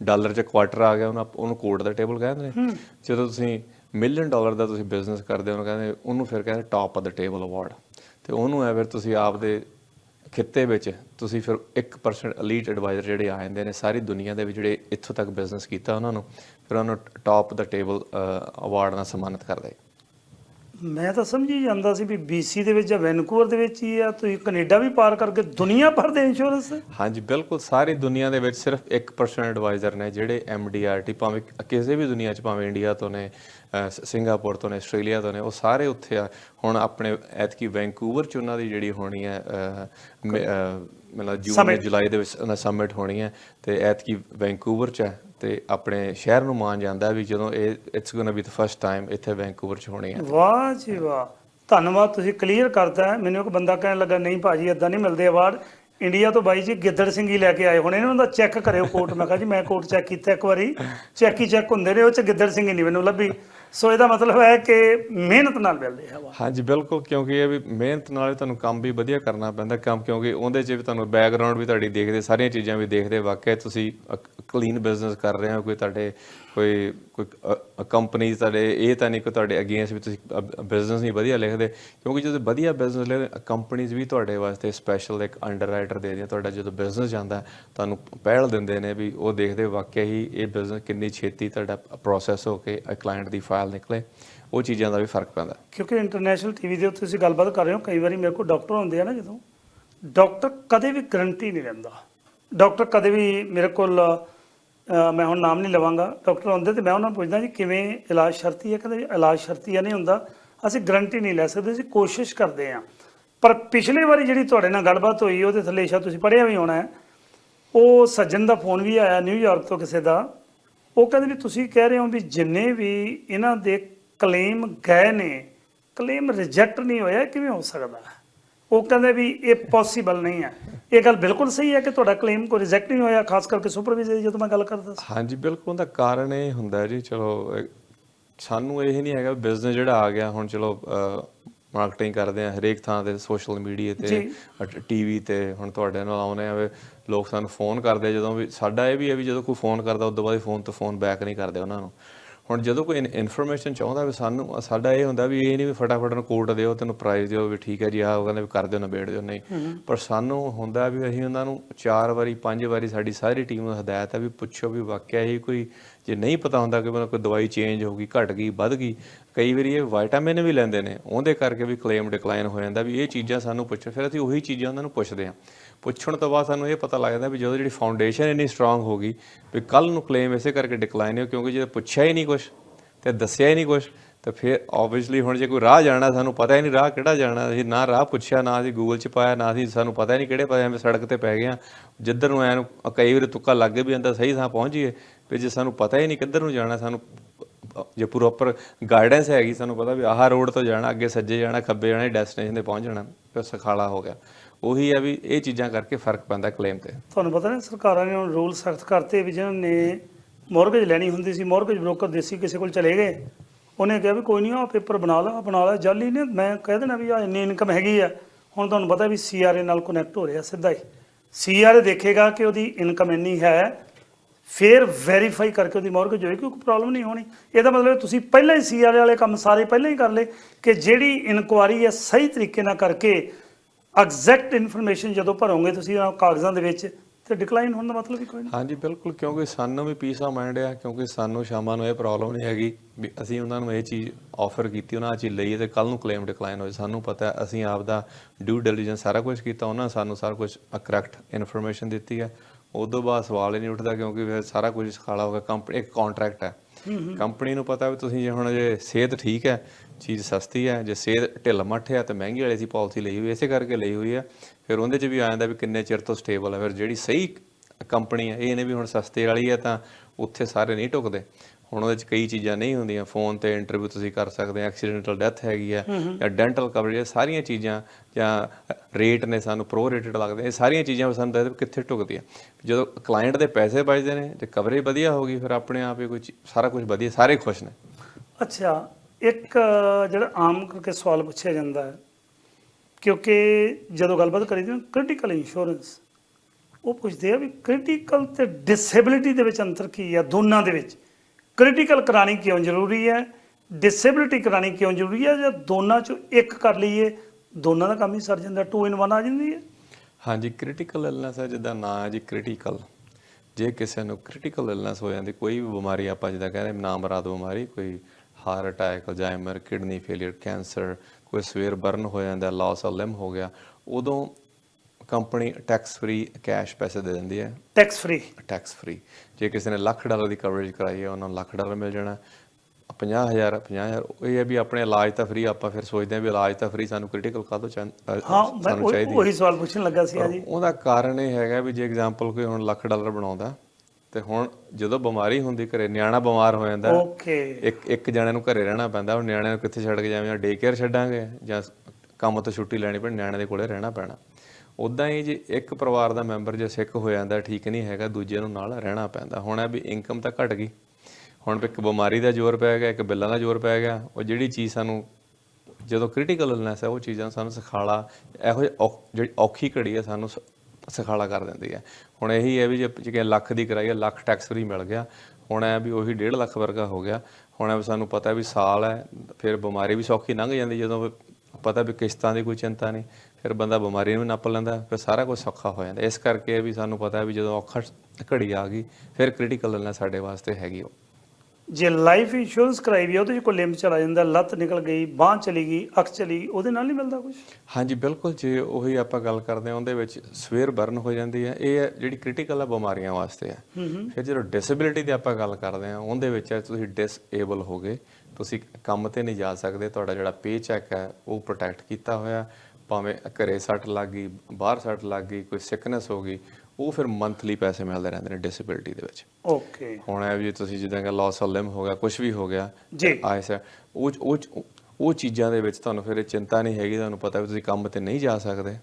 ਡਾਲਰ 'ਚ ਕੁਆਟਰ ਆ ਗਿਆ ਉਹਨਾਂ ਉਹਨੂੰ ਕੋਰਟ ਦਾ ਟੇਬਲ ਕਹਿੰਦੇ ਨੇ। ਜਦੋਂ ਤੁਸੀਂ ਮਿਲੀਅਨ ਡਾਲਰ ਦਾ ਤੁਸੀਂ ਬਿਜ਼ਨਸ ਕਰਦੇ ਹੋ ਉਹਨੂੰ ਕਹਿੰਦੇ ਉਹਨੂੰ ਫਿਰ ਕਹਿੰਦੇ top of the table award ਤੇ ਉਹਨੂੰ ਹੈ ਫਿਰ ਤੁਸੀਂ ਆਪਦੇ ਖਿੱਤੇ ਵਿੱਚ ਤੁਸੀਂ ਫਿਰ 1% ਐਲੀਟ ਐਡਵਾਈਜ਼ਰ ਜਿਹੜੇ ਆ ਜਾਂਦੇ ਨੇ, ਸਾਰੀ ਦੁਨੀਆ ਦੇ ਵਿੱਚ ਜਿਹੜੇ ਇੱਥੋਂ ਤੱਕ ਬਿਜ਼ਨਸ ਕੀਤਾ ਉਹਨਾਂ ਨੂੰ, ਫਿਰ ਉਹਨਾਂ ਨੂੰ ਟਾਪ ਦਾ ਟੇਬਲ ਅਵਾਰਡ ਨਾਲ ਸਨਮਾਨਿਤ ਕਰਦੇ। ਮੈਂ ਤਾਂ ਸਮਝੀ ਜਾਂਦਾ ਸੀ ਵੀ BC ਦੇ ਵਿੱਚ ਜਾਂ ਵੈਨਕੂਵਰ ਦੇ ਵਿੱਚ ਹੀ ਆ, ਤੁਸੀਂ ਕੈਨੇਡਾ ਵੀ ਪਾਰ ਕਰਕੇ ਦੁਨੀਆ ਭਰ ਦੇ ਇੰਸ਼ੋਰੈਂਸ ਹਾਂਜੀ, ਬਿਲਕੁਲ ਸਾਰੀ ਦੁਨੀਆ ਦੇ ਵਿੱਚ ਸਿਰਫ 1% ਐਡਵਾਈਜ਼ਰ ਨੇ ਜਿਹੜੇ MDRT ਭਾਵੇਂ ਕਿਸੇ ਵੀ ਦੁਨੀਆ 'ਚ, ਭਾਵੇਂ ਇੰਡੀਆ ਤੋਂ ਨੇ ਸਿੰਗਾਪੁਰ ਤੋਂ ਨੇ ਆਸਟ੍ਰੇਲੀਆ ਤੋਂ ਨੇ, ਉਹ ਸਾਰੇ ਉੱਥੇ ਆ। ਹੁਣ ਆਪਣੇ, ਐਤਕੀ ਵੈਂਕੂਵਰ 'ਚ ਉਹਨਾਂ ਦੀ ਜਿਹੜੀ ਹੋਣੀ ਹੈ ਮ- ਮਤਲਬ ਜੂਨ ਜਾਂ ਜੁਲਾਈ ਦੇ ਵਿੱਚ ਉਹਨਾਂ ਸਮਿਟ ਹੋਣੀ ਹੈ ਤੇ ਐਤਕੀ ਵੈਂਕੂਵਰ 'ਚ ਹੈ ਤੇ ਆਪਣੇ ਸ਼ਹਿਰ ਨੂੰ ਮਾਨ ਜਾਂਦਾ ਵੀ ਜਦੋਂ ਇਹ it's gonna be the first time ਇੱਥੇ ਵੈਂਕੂਵਰ 'ਚ ਹੋਣੀ ਹੈ। ਵਾਹ ਜੀ ਵਾਹ। ਧੰਨਵਾਦ ਤੁਸੀਂ ਕਲੀਅਰ ਕਰਤਾ। ਮੈਨੂੰ ਇੱਕ ਬੰਦਾ ਕਹਿਣ ਲੱਗਾ ਨਹੀਂ ਭਾਜੀ ਇਦਾਂ ਨਹੀਂ ਮਿਲਦੇ ਅਵਾਰਡ ਇੰਡੀਆ ਤੋਂ ਬਾਈ ਜੀ ਗਿੱਦੜ ਸਿੰਘ ਹੀ ਲੈ ਕੇ ਆਏ ਹੋਣੇ ਨੇ ਉਹਦਾ ਚੈੱਕ ਕਰਿਓ ਕੋਟ ਮੈਂ ਕਿਹਾ ਜੀ ਮੈਂ ਕੋਟ ਚੈੱਕ ਕੀਤਾ ਇੱਕ ਵਾਰੀ। ਚੈੱਕ ਹੀ ਚੈੱਕ ਹੁੰਦੇ ਨੇ ਉਹ ਚ ਗਿੱਦੜ ਸਿੰਘ ਹੀ ਨਹੀਂ ਮੈਨੂੰ ਲੱਭੀ। ਸੋ ਇਹਦਾ ਮਤਲਬ ਹੈ ਕਿ ਮਿਹਨਤ ਨਾਲ ਮਿਲਦੇ ਆ ਵਾ ਹਾਂਜੀ, ਬਿਲਕੁਲ, ਕਿਉਂਕਿ ਇਹ ਵੀ ਮਿਹਨਤ ਨਾਲ ਹੀ ਤੁਹਾਨੂੰ ਕੰਮ ਵੀ ਵਧੀਆ ਕਰਨਾ ਪੈਂਦਾ, ਕੰਮ ਕਿਉਂਕਿ ਉਹਦੇ 'ਚ ਵੀ ਤੁਹਾਨੂੰ ਬੈਕਗ੍ਰਾਉਂਡ ਵੀ ਤੁਹਾਡੀ ਦੇਖਦੇ, ਸਾਰੀਆਂ ਚੀਜ਼ਾਂ ਵੀ ਦੇਖਦੇ, ਵਾਕਿਆ ਤੁਸੀਂ ਕਲੀਨ ਬਿਜ਼ਨਸ ਕਰ ਰਹੇ ਹੋ, ਕੋਈ ਤੁਹਾਡੇ ਕੋਈ ਕੋਈ ਕੰਪਨੀਜ਼ ਤੁਹਾਡੇ, ਇਹ ਤਾਂ ਨਹੀਂ ਕਿ ਤੁਹਾਡੇ ਅਗੇਂਸਟ ਵੀ ਤੁਸੀਂ ਬਿਜ਼ਨਸ ਨਹੀਂ ਵਧੀਆ ਲਿਖਦੇ, ਕਿਉਂਕਿ ਜਦੋਂ ਵਧੀਆ ਬਿਜ਼ਨਸ ਲਿਖਦੇ ਕੰਪਨੀਜ਼ ਵੀ ਤੁਹਾਡੇ ਵਾਸਤੇ ਸਪੈਸ਼ਲ ਇੱਕ ਅੰਡਰਰਾਈਟਰ ਦੇ ਦਿੰਦੀਆਂ ਤੁਹਾਡਾ ਜਦੋਂ ਬਿਜ਼ਨਸ ਜਾਂਦਾ, ਤੁਹਾਨੂੰ ਪਹਿਲ ਦਿੰਦੇ ਨੇ ਵੀ ਉਹ ਦੇਖਦੇ ਵਾਕਿਆ ਹੀ ਇਹ ਬਿਜ਼ਨਸ ਕਿੰਨੀ ਛੇਤੀ ਤੁਹਾਡਾ ਪ੍ਰੋਸੈਸ ਹੋ ਕੇ ਕਲਾਇੰਟ ਦੀ ਫਾਈਲ ਨਿਕਲੇ, ਉਹ ਚੀਜ਼ਾਂ ਦਾ ਵੀ ਫ਼ਰਕ ਪੈਂਦਾ। ਕਿਉਂਕਿ ਇੰਟਰਨੈਸ਼ਨਲ ਟੀਵੀ ਦੇ ਉੱਤੇ ਤੁਸੀਂ ਗੱਲਬਾਤ ਕਰ ਰਹੇ ਹੋ, ਕਈ ਵਾਰੀ ਮੇਰੇ ਕੋਲ ਡਾਕਟਰ ਹੁੰਦੇ ਆ ਨਾ ਜਦੋਂ ਡਾਕਟਰ ਕਦੇ ਵੀ ਗਰੰਟੀ ਨਹੀਂ ਲੈਂਦਾ ਡਾਕਟਰ ਕਦੇ ਵੀ ਮੇਰੇ ਕੋਲ ਮੈਂ ਹੁਣ ਨਾਮ ਨਹੀਂ ਲਵਾਂਗਾ ਡਾਕਟਰ ਹੁੰਦੇ ਤੇ ਮੈਂ ਉਹਨਾਂ ਨੂੰ ਪੁੱਛਦਾ ਜੀ ਕਿਵੇਂ ਇਲਾਜ ਸ਼ਰਤੀ ਹੈ ਕਹਿੰਦੇ ਜੀ ਇਲਾਜ ਸ਼ਰਤੀ ਹੈ ਨਹੀਂ ਹੁੰਦਾ, ਅਸੀਂ ਗਰੰਟੀ ਨਹੀਂ ਲੈ ਸਕਦੇ, ਅਸੀਂ ਕੋਸ਼ਿਸ਼ ਕਰਦੇ ਹਾਂ ਪਰ ਪਿਛਲੇ ਵਾਰੀ ਜਿਹੜੀ ਤੁਹਾਡੇ ਨਾਲ ਗੱਲਬਾਤ ਹੋਈ, ਉਹਦੇ ਥੱਲੇ ਸ਼ਾ ਤੁਸੀਂ ਪੜ੍ਹਿਆ ਵੀ ਹੋਣਾ ਹੈ, ਉਹ ਸੱਜਣ ਦਾ ਫੋਨ ਵੀ ਆਇਆ ਨਿਊਯਾਰਕ ਤੋਂ ਕਿਸੇ ਦਾ, ਉਹ ਕਹਿੰਦੇ ਵੀ ਤੁਸੀਂ ਕਹਿ ਰਹੇ ਹੋ ਵੀ ਜਿੰਨੇ ਵੀ ਇਹਨਾਂ ਦੇ ਕਲੇਮ ਗਏ ਨੇ ਕਲੇਮ ਰਿਜੈਕਟ ਨਹੀਂ ਹੋਇਆ ਕਿਵੇਂ ਹੋ ਸਕਦਾ ਹੈ? ਉਹ ਕਹਿੰਦੇ ਵੀ ਇਹ ਪੋਸੀਬਲ ਨਹੀਂ ਹੈ। ਇਹ ਗੱਲ ਬਿਲਕੁਲ ਸਹੀ ਹੈ ਕਿ ਤੁਹਾਡਾ ਕਲੇਮ ਕੋਈ ਰਿਜੈਕਟ ਨਹੀਂ ਹੋਇਆ ਖਾਸ ਕਰਕੇ ਸੁਪਰਵਾਈਜ਼ਰ ਦੀ ਜਦੋਂ ਮੈਂ ਗੱਲ ਕਰਦਾ ਸੀ। ਹਾਂਜੀ ਬਿਲਕੁਲ ਉਹਦਾ ਕਾਰਨ ਇਹ ਹੁੰਦਾ ਜੀ ਚਲੋ ਸਾਨੂੰ ਇਹ ਨਹੀਂ ਹੈਗਾ ਬਿਜ਼ਨਸ ਜਿਹੜਾ ਆ ਗਿਆ ਹੁਣ ਚਲੋ ਮਾਰਕੀਟਿੰਗ ਕਰਦੇ ਆ ਹਰੇਕ ਥਾਂ ਤੇ ਸੋਸ਼ਲ ਮੀਡੀਆ ਤੇ। ਟੀਵੀ ਤੇ ਹੁਣ ਤੁਹਾਡੇ ਨਾਲ ਆਉਨੇ ਆ ਲੋਕ ਸਾਨੂੰ ਫੋਨ ਕਰਦੇ ਜਦੋਂ ਵੀ ਸਾਡਾ ਇਹ ਵੀ ਹੈ ਵੀ ਜਦੋਂ ਕੋਈ ਫੋਨ ਕਰਦਾ ਉਦੋਂ ਬਾਅਦ ਫੋਨ ਤੋਂ ਫੋਨ ਬੈਕ ਨਹੀਂ ਕਰਦੇ ਉਹਨਾਂ ਨੂੰ। ਹੁਣ ਜਦੋਂ ਕੋਈ ਇਨਫੋਰਮੇਸ਼ਨ ਚਾਹੁੰਦਾ ਵੀ ਸਾਨੂੰ ਸਾਡਾ ਇਹ ਹੁੰਦਾ ਵੀ ਇਹ ਨਹੀਂ ਵੀ ਫਟਾਫਟ ਨੂੰ ਕੋਡ ਦਿਓ ਤੈਨੂੰ ਪ੍ਰਾਈਜ਼ ਦਿਓ ਵੀ ਠੀਕ ਹੈ ਜੀ ਆਹ ਉਹ ਕਹਿੰਦੇ ਵੀ ਕਰ ਦਿਓ ਨਿਬੇੜ ਦਿਓ ਨਹੀਂ। ਪਰ ਸਾਨੂੰ ਹੁੰਦਾ ਵੀ ਅਸੀਂ ਉਹਨਾਂ ਨੂੰ ਚਾਰ ਵਾਰੀ ਪੰਜ ਵਾਰੀ ਸਾਡੀ ਸਾਰੀ ਟੀਮ ਨੂੰ ਹਦਾਇਤ ਹੈ ਵੀ ਪੁੱਛੋ ਵੀ ਵਾਕਿਆ ਹੀ ਕੋਈ ਜੇ ਨਹੀਂ ਪਤਾ ਹੁੰਦਾ ਕਿ ਕੋਈ ਦਵਾਈ ਚੇਂਜ ਹੋ ਗਈ ਘਟ ਗਈ ਵੱਧ ਗਈ ਕਈ ਵਾਰੀ ਇਹ ਵਿਟਾਮਿਨ ਵੀ ਲੈਂਦੇ ਨੇ ਉਹਦੇ ਕਰਕੇ ਵੀ ਕਲੇਮ ਡਿਕਲਾਈਨ ਹੋ ਜਾਂਦਾ ਵੀ ਇਹ ਚੀਜ਼ਾਂ ਸਾਨੂੰ ਪੁੱਛੋ ਫਿਰ ਅਸੀਂ ਉਹੀ ਚੀਜ਼ਾਂ ਉਹਨਾਂ ਨੂੰ ਪੁੱਛਦੇ ਹਾਂ। ਪੁੱਛਣ ਤੋਂ ਬਾਅਦ ਸਾਨੂੰ ਇਹ ਪਤਾ ਲੱਗਦਾ ਵੀ ਜਦੋਂ ਜਿਹੜੀ ਫਾਊਂਡੇਸ਼ਨ ਇੰਨੀ ਸਟਰੋਂਗ ਹੋ ਗਈ, ਵੀ ਕੱਲ ਨੂੰ ਕਲੇਮ ਇਸੇ ਕਰਕੇ ਡਿਕਲਾਈਨ ਹੋ ਕਿਉਂਕਿ ਜੇ ਪੁੱਛਿਆ ਹੀ ਨਹੀਂ ਕੁਝ ਤੇ ਦੱਸਿਆ ਹੀ ਨਹੀਂ ਕੁਝ ਤਾਂ ਫਿਰ ਆਬਵੀਅਸਲੀ ਹੁਣ ਜੇ ਕੋਈ ਰਾਹ ਜਾਣਾ, ਸਾਨੂੰ ਪਤਾ ਹੀ ਨਹੀਂ ਰਾਹ ਕਿਹੜਾ ਜਾਣਾ, ਅਸੀਂ ਨਾ ਰਾਹ ਪੁੱਛਿਆ, ਨਾ ਅਸੀਂ ਗੂਗਲ 'ਚ ਪਾਇਆ, ਨਾ ਅਸੀਂ ਸਾਨੂੰ ਪਤਾ ਹੀ ਨਹੀਂ ਕਿਹੜੇ ਪਾਸੇ ਐਵੇਂ ਸੜਕ ਤੇ ਪੈ ਗਏ ਆ ਜਿੱਧਰ ਨੂੰ ਐਨ ਕਈ ਵਾਰ ਤੁੱਕਾ ਲੱਗ ਵੀ ਜਾਂਦਾ ਸਹੀ ਥਾਂ ਪਹੁੰਚ ਜੀਏ ਵੀ ਜੇ ਸਾਨੂੰ ਪਤਾ ਹੀ ਨਹੀਂ ਕਿੱਧਰ ਨੂੰ ਜਾਣਾ, ਸਾਨੂੰ ਜੇ ਪ੍ਰੋਪਰ ਗਾਈਡੈਂਸ ਹੈਗੀ, ਸਾਨੂੰ ਪਤਾ ਵੀ ਆਹ ਰੋਡ ਤੋਂ ਜਾਣਾ, ਅੱਗੇ ਸੱਜੇ ਜਾਣਾ, ਖੱਬੇ ਜਾਣਾ ਡੈਸਟੀਨੇਸ਼ਨ ਤੇ ਪਹੁੰਚ ਜਾਣਾ, ਫਿਰ ਸਖਾਲਾ ਹੋ ਗਿਆ। ਉਹੀ ਆ ਵੀ ਇਹ ਚੀਜ਼ਾਂ ਕਰਕੇ ਫ਼ਰਕ ਪੈਂਦਾ ਕਲੇਮ ਤੇ। ਤੁਹਾਨੂੰ ਪਤਾ ਨਾ ਸਰਕਾਰਾਂ ਨੇ ਹੁਣ ਰੂਲ ਸਖਤ ਕਰਤੇ ਵੀ ਜਿਹਨਾਂ ਨੇ ਮੋਰਗੇਜ ਲੈਣੀ ਹੁੰਦੀ ਸੀ ਮੋਰਗੇਜ ਬ੍ਰੋਕਰ ਦੇਸੀ ਕਿਸੇ ਕੋਲ ਚਲੇ ਗਏ, ਉਹਨੇ ਕਿਹਾ ਵੀ ਕੋਈ ਨਹੀਂ ਆ ਪੇਪਰ ਬਣਾ ਲਾ ਬਣਾ ਲਾ, ਜਾਲੀ ਨੇ ਮੈਂ ਕਹਿ ਦੇਣਾ ਵੀ ਆ ਇੰਨੀ ਇਨਕਮ ਹੈਗੀ ਆ। ਹੁਣ ਤੁਹਾਨੂੰ ਪਤਾ ਵੀ ਸੀਆਰਏ ਨਾਲ ਕਨੈਕਟ ਹੋ ਰਿਹਾ ਸਿੱਧਾ ਹੀ। ਸੀਆਰਏ ਦੇਖੇਗਾ ਕਿ ਉਹਦੀ ਇਨਕਮ ਇੰਨੀ ਹੈ, ਫਿਰ ਵੈਰੀਫਾਈ ਕਰਕੇ ਉਹਦੀ ਮੌਰਗੇਜ ਹੋਏਗੀ, ਕੋਈ ਪ੍ਰੋਬਲਮ ਨਹੀਂ ਹੋਣੀ। ਇਹਦਾ ਮਤਲਬ ਤੁਸੀਂ ਪਹਿਲਾਂ ਹੀ ਸੀਆਰਏ ਵਾਲੇ ਕੰਮ ਸਾਰੇ ਪਹਿਲਾਂ ਹੀ ਕਰ ਲਏ ਕਿ ਜਿਹੜੀ ਇਨਕੁਆਰੀ ਹੈ ਸਹੀ ਤਰੀਕੇ ਨਾਲ ਕਰਕੇ ਐਗਜ਼ੈਕਟ ਇਨਫੋਰਮੇਸ਼ਨ ਜਦੋਂ ਭਰੋਗੇ ਤੁਸੀਂ ਉਹ ਕਾਗਜ਼ਾਂ ਦੇ ਵਿੱਚ, ਤੇ ਡਿਕਲਾਈਨ ਹੋਣ ਦਾ ਮਤਲਬ ਹੀ ਕੋਈ ਨਹੀਂ। ਹਾਂਜੀ, ਬਿਲਕੁਲ, ਕਿਉਂਕਿ ਸਾਨੂੰ ਵੀ ਪੀਸ ਆਫ ਮਾਈਂਡ ਆ, ਕਿਉਂਕਿ ਸਾਨੂੰ ਸ਼ਾਮਾਂ ਨੂੰ ਇਹ ਪ੍ਰੋਬਲਮ ਨਹੀਂ ਹੈਗੀ ਵੀ ਅਸੀਂ ਉਹਨਾਂ ਨੂੰ ਇਹ ਚੀਜ਼ ਆਫਰ ਕੀਤੀ, ਉਹਨਾਂ ਆਹ ਚੀਜ਼ ਲਈਏ ਹੈ ਤੇ ਕੱਲ ਨੂੰ ਕਲੇਮ ਡਿਕਲਾਈਨ ਹੋਏ। ਸਾਨੂੰ ਪਤਾ ਅਸੀਂ ਆਪ ਦਾ ਡਿਊ ਡਿਲੀਜੈਂਸ ਸਾਰਾ ਕੁਝ ਕੀਤਾ, ਉਹਨਾਂ ਨੇ ਸਾਨੂੰ ਸਾਰਾ ਕੁਝ ਕਰੈਕਟ ਇਨਫੋਰਮੇਸ਼ਨ ਦਿੱਤੀ ਹੈ। ਉਦੋਂ ਬਾਅਦ ਸਵਾਲ ਹੀ ਨਹੀਂ ਉੱਠਦਾ, ਕਿਉਂਕਿ ਫਿਰ ਸਾਰਾ ਕੁਝ ਸਖਾਲਾ ਹੋ ਗਿਆ ਕੰਪਨੀ ਇੱਕ ਕੰਟਰੈਕਟ ਹੈ। ਕੰਪਨੀ ਨੂੰ ਪਤਾ ਵੀ ਤੁਸੀਂ ਜੇ ਹੁਣ ਜੇ ਸਿਹਤ ਠੀਕ ਹੈ, ਚੀਜ਼ ਸਸਤੀ ਹੈ, ਜੇ ਸਿਹਤ ਢਿੱਲ ਮੱਠ ਹੈ ਤਾਂ ਮਹਿੰਗੀ ਵਾਲੀ ਸੀ ਪਾਲਿਸੀ ਲਈ ਹੋਈ ਇਸੇ ਕਰਕੇ ਲਈ ਹੋਈ ਹੈ। ਫਿਰ ਉਹਦੇ 'ਚ ਵੀ ਆ ਜਾਂਦਾ ਵੀ ਕਿੰਨੇ ਚਿਰ ਤੋਂ ਸਟੇਬਲ ਹੈ। ਫਿਰ ਜਿਹੜੀ ਸਹੀ ਕੰਪਨੀ ਹੈ, ਇਹ ਨੇ ਵੀ ਹੁਣ ਸਸਤੇ ਵਾਲੀ ਹੈ ਤਾਂ ਉੱਥੇ ਸਾਰੇ ਨਹੀਂ ਟੁਕਦੇ ਹੁਣ ਉਹਦੇ 'ਚ ਕਈ ਚੀਜ਼ਾਂ ਨਹੀਂ ਹੁੰਦੀਆਂ। ਫੋਨ ਤੇ ਇੰਟਰਵਿਊ ਤੁਸੀਂ ਕਰ ਸਕਦੇ ਆ ਐਕਸੀਡੈਂਟਲ ਡੈਥ ਹੈਗੀ ਆ ਜਾਂ ਡੈਂਟਲ ਕਵਰੇਜ ਇਹ ਸਾਰੀਆਂ ਚੀਜ਼ਾਂ ਜਾਂ ਰੇਟ ਨੇ ਸਾਨੂੰ ਪ੍ਰੋ ਰੇਟਡ ਲੱਗਦੇ ਇਹ ਸਾਰੀਆਂ ਚੀਜ਼ਾਂ ਸਾਨੂੰ ਦੱਸਦੇ ਕਿੱਥੇ ਟੁਕਦੀਆਂ ਜਦੋਂ ਕਲਾਇੰਟ ਦੇ ਪੈਸੇ ਬਚਦੇ ਨੇ ਤੇ ਕਵਰੇਜ ਵਧੀਆ ਹੋਗੀ ਫਿਰ ਆਪਣੇ ਆਪ ਹੀ ਕੋਈ ਸਾਰਾ ਕੁਝ ਵਧੀਆ ਸਾਰੇ ਖੁਸ਼ ਨੇ। ਅੱਛਾ ਇੱਕ ਜਿਹੜਾ ਆਮ ਕਰਕੇ ਸਵਾਲ ਪੁੱਛਿਆ ਜਾਂਦਾ ਹੈ ਕਿਉਂਕਿ ਜਦੋਂ ਗੱਲਬਾਤ ਕਰੀ ਦੀ ਕ੍ਰਿਟੀਕਲ ਇੰਸ਼ੋਰੈਂਸ ਉਹ ਪੁੱਛਦੇ ਆ ਵੀ ਕ੍ਰਿਟੀਕਲ ਤੇ ਡਿਸੇਬਿਲਿਟੀ ਦੇ ਵਿੱਚ ਅੰਤਰ ਕੀ ਆ ਦੋਨਾਂ ਦੇ ਵਿੱਚ? ਕ੍ਰਿਟੀਕਲ ਕਰਾਣੀ ਕਿਉਂ ਜ਼ਰੂਰੀ ਹੈ? ਡਿਸੇਬਿਲਿਟੀ ਕਰਾਣੀ ਕਿਉਂ ਜ਼ਰੂਰੀ ਹੈ? ਜਾਂ ਦੋਨਾਂ ਚੋਂ ਇੱਕ ਕਰ ਲਈਏ, ਦੋਨਾਂ ਦਾ ਕੰਮ ਹੀ ਸਰ ਜਾਂਦਾ 2 ਇਨ 1 ਆ ਜਾਂਦੀ ਹੈ? ਹਾਂਜੀ ਕ੍ਰਿਟੀਕਲ ਇਲਨੈਸ ਹੈ, ਜਿੱਦਾਂ ਨਾਂ ਹੈ ਜੀ ਕ੍ਰਿਟੀਕਲ ਜੇ ਕਿਸੇ ਨੂੰ ਕ੍ਰਿਟੀਕਲ ਇਲਨੈਸ ਹੋ ਜਾਂਦੀ, ਕੋਈ ਵੀ ਬਿਮਾਰੀ ਆਪਾਂ ਜਿੱਦਾਂ ਕਹਿੰਦੇ, ਨਾਮ ਰਾਤ ਬਿਮਾਰੀ, ਕੋਈ heart attack Alzheimer kidney failure cancer ਕੋਈ ਸਵੇਰ ਬਰਨ ਹੋ ਜਾਂਦਾ ਲਾਸ ਆਫ ਲਿੰਬ ਹੋ ਗਿਆ, ਉਦੋਂ ਕੰਪਨੀ ਟੈਕਸ ਫ੍ਰੀ ਕੈਸ਼ ਪੈਸੇ ਦੇ ਦਿੰਦੀ ਹੈ। ਟੈਕਸ ਫ੍ਰੀ ਟੈਕਸ ਫ੍ਰੀ ਜੇ ਕਿਸੇ ਨੇ ਲੱਖ ਡਾਲਰ ਦੀ ਕਵਰੇਜ ਕਰਾਈ ਹੈ ਉਹਨਾਂ ਨੂੰ ਲੱਖ ਡਾਲਰ ਮਿਲ ਜਾਣਾ। 50000 50000 ਇਹ ਹੈ ਵੀ ਆਪਣੇ ਇਲਾਜ ਤਾਂ ਫ੍ਰੀ ਆਪਾਂ ਫਿਰ ਸੋਚਦੇ ਹਾਂ ਵੀ ਇਲਾਜ ਤਾਂ ਫ੍ਰੀ ਸਾਨੂੰ ਕ੍ਰਿਟੀਕਲ ਮੈਂ ਸਾਨੂੰ ਉਹ- ਚਾਹੀਦੀ ਹੈ। ਉਹੀ ਸਵਾਲ ਪੁੱਛਣ ਲੱਗਾ ਸੀ ਜੀ। ਉਹਦਾ ਕਾਰਨ ਇਹ ਹੈਗਾ ਵੀ ਜੇ ਐਗਜ਼ਾਮਪਲ ਕੋਈ ਹੁਣ ਲੱਖ ਡਾਲਰ ਬਣਾਉਂਦਾ ਤੇ ਹੁਣ ਜਦੋਂ ਬਿਮਾਰੀ ਹੁੰਦੀ ਘਰੇ ਨਿਆਣਾ ਬਿਮਾਰ ਹੋ ਜਾਂਦਾ। ਓਕੇ ਇੱਕ ਇੱਕ ਜਣੇ ਨੂੰ ਘਰੇ ਰਹਿਣਾ ਪੈਂਦਾ ਉਹ ਨਿਆਣੇ ਨੂੰ ਕਿੱਥੇ ਛੱਡ ਕੇ ਜਾਵੇਂ ਜਾਂ ਡੇ ਕੇਅਰ ਛੱਡਾਂਗੇ ਜਾਂ ਕੰਮ ਤੋਂ ਛੁੱਟੀ ਲੈਣੀ ਪੈਣੀ ਨਿਆਣੇ ਦੇ ਕੋਲੇ ਰਹਿਣਾ ਪੈਣਾ। ਉਦਾਂ ਹੀ ਜੇ ਇੱਕ ਪਰਿਵਾਰ ਦਾ ਮੈਂਬਰ ਜੇ ਸਿੱਖ ਹੋ ਜਾਂਦਾ, ਠੀਕ ਨਹੀਂ ਹੈਗਾ, ਦੂਜੇ ਨੂੰ ਨਾਲ ਰਹਿਣਾ ਪੈਂਦਾ। ਹੁਣ ਇਹ ਵੀ ਇਨਕਮ ਤਾਂ ਘਟ ਗਈ। ਹੁਣ ਇੱਕ ਬਿਮਾਰੀ ਦਾ ਜ਼ੋਰ ਪੈ ਗਿਆ, ਇੱਕ ਬਿੱਲਾਂ ਦਾ ਜ਼ੋਰ ਪੈ ਗਿਆ। ਉਹ ਜਿਹੜੀ ਚੀਜ਼ ਸਾਨੂੰ ਜਦੋਂ ਕ੍ਰਿਟੀਕਲ ਇਲਨੈਸ ਹੈ, ਉਹ ਚੀਜ਼ਾਂ ਸਾਨੂੰ ਸਿਖਾਲਾ, ਇਹੋ ਜਿਹੀ ਔਖ- ਜਿਹੜੀ ਔਖੀ ਘੜੀ ਹੈ, ਸਾਨੂੰ ਸਿਖਾਲਾ ਕਰ ਦਿੰਦੀ ਹੈ। ਹੁਣ ਇਹੀ ਹੈ ਵੀ ਜੇ ਜੇ ਲੱਖ ਦੀ ਕਰਾਈ ਹੈ, ਲੱਖ ਟੈਕਸ ਫ੍ਰੀ ਮਿਲ ਗਿਆ। ਹੁਣ ਇਹ ਵੀ ਉਹੀ 1.5 ਲੱਖ ਵਰਗਾ ਹੋ ਗਿਆ। ਹੁਣ ਐ ਸਾਨੂੰ ਪਤਾ ਵੀ ਸਾਲ ਹੈ, ਫਿਰ ਬਿਮਾਰੀ ਵੀ ਸੌਖੀ ਲੰਘ ਜਾਂਦੀ ਜਦੋਂ ਵੀ ਪਤਾ ਵੀ ਕਿਸ਼ਤਾਂ ਦੀ ਕੋਈ ਚਿੰਤਾ ਨਹੀਂ। ਫਿਰ ਬੰਦਾ ਬਿਮਾਰੀ ਨੂੰ ਵੀ ਨੱਪ ਲੈਂਦਾ ਫਿਰ ਸਾਰਾ ਕੁਝ ਸੌਖਾ ਹੋ ਜਾਂਦਾ। ਇਸ ਕਰਕੇ ਵੀ ਸਾਨੂੰ ਪਤਾ ਵੀ ਜਦੋਂ ਔਖਾ ਘੜੀ ਆ ਗਈ ਫਿਰ ਕ੍ਰਿਟੀਕਲ ਇਲਨੈਸ ਸਾਡੇ ਵਾਸਤੇ ਹੈਗੀ ਉਹ। ਜੇ ਲਾਈਫ ਇੰਸ਼ੋਰੈਂਸ ਕਰਾਈ ਵੀ ਆ, ਉਹਦੇ 'ਚ ਕੋਈ ਲਿੰਬ ਚਲਾ ਜਾਂਦਾ ਲੱਤ ਨਿਕਲ ਗਈ ਬਾਹ ਚਲੀ ਗਈ ਅੱਖ ਚਲੀ ਉਹਦੇ ਨਾਲ ਨਹੀਂ ਮਿਲਦਾ ਕੁਝ ਹਾਂਜੀ ਬਿਲਕੁਲ ਜੇ ਉਹੀ ਆਪਾਂ ਗੱਲ ਕਰਦੇ ਹਾਂ ਉਹਦੇ ਵਿੱਚ ਸਵੇਰ ਬਰਨ ਹੋ ਜਾਂਦੀ ਹੈ। ਇਹ ਜਿਹੜੀ ਕ੍ਰਿਟੀਕਲ ਹੈ ਬਿਮਾਰੀਆਂ ਵਾਸਤੇ ਹੈ ਫਿਰ ਜਦੋਂ ਡਿਸੇਬਿਲਿਟੀ ਦੀ ਆਪਾਂ ਗੱਲ ਕਰਦੇ ਹਾਂ ਉਹਦੇ ਵਿੱਚ ਤੁਸੀਂ ਡਿਸਏਬਲ ਹੋ ਗਏ। ਤੁਸੀਂ ਕੰਮ ਤੇ ਨਹੀਂ ਜਾ ਸਕਦੇ ਤੁਹਾਡਾ ਜਿਹੜਾ ਪੇ ਚੈੱਕ ਹੈ ਉਹ ਪ੍ਰੋਟੈਕਟ ਕੀਤਾ ਹੋਇਆ। ਭਾਵੇਂ ਘਰੇ ਸੱਟ ਲੱਗ ਗਈ ਬਾਹਰ ਸੱਟ ਲੱਗ ਗਈ ਕੋਈ ਸਿਕਨੈਸ ਹੋ ਗਈ ਉਹ ਫਿਰ ਮੰਥਲੀ ਪੈਸੇ ਮਿਲਦੇ ਰਹਿੰਦੇ ਨੇ ਡਿਸੇਬਿਲਿਟੀ ਦੇ ਵਿੱਚ। ਓਕੇ ਹੁਣ ਇਹ ਵੀ ਤੁਸੀਂ ਜਿੱਦਾਂ ਕਿ ਲਾਸ ਆਫ ਲਿੰਬ ਹੋ ਗਿਆ ਕੁਝ ਵੀ ਹੋ ਗਿਆ ਜੀ। ਆਇਸ ਉਹ ਉਹ ਉਹ ਚੀਜ਼ਾਂ ਦੇ ਵਿੱਚ ਤੁਹਾਨੂੰ ਫਿਰ ਇਹ ਚਿੰਤਾ ਨਹੀਂ ਹੈਗੀ ਤੁਹਾਨੂੰ ਪਤਾ ਵੀ ਤੁਸੀਂ ਕੰਮ ਤੇ ਨਹੀਂ ਜਾ ਸਕਦੇ।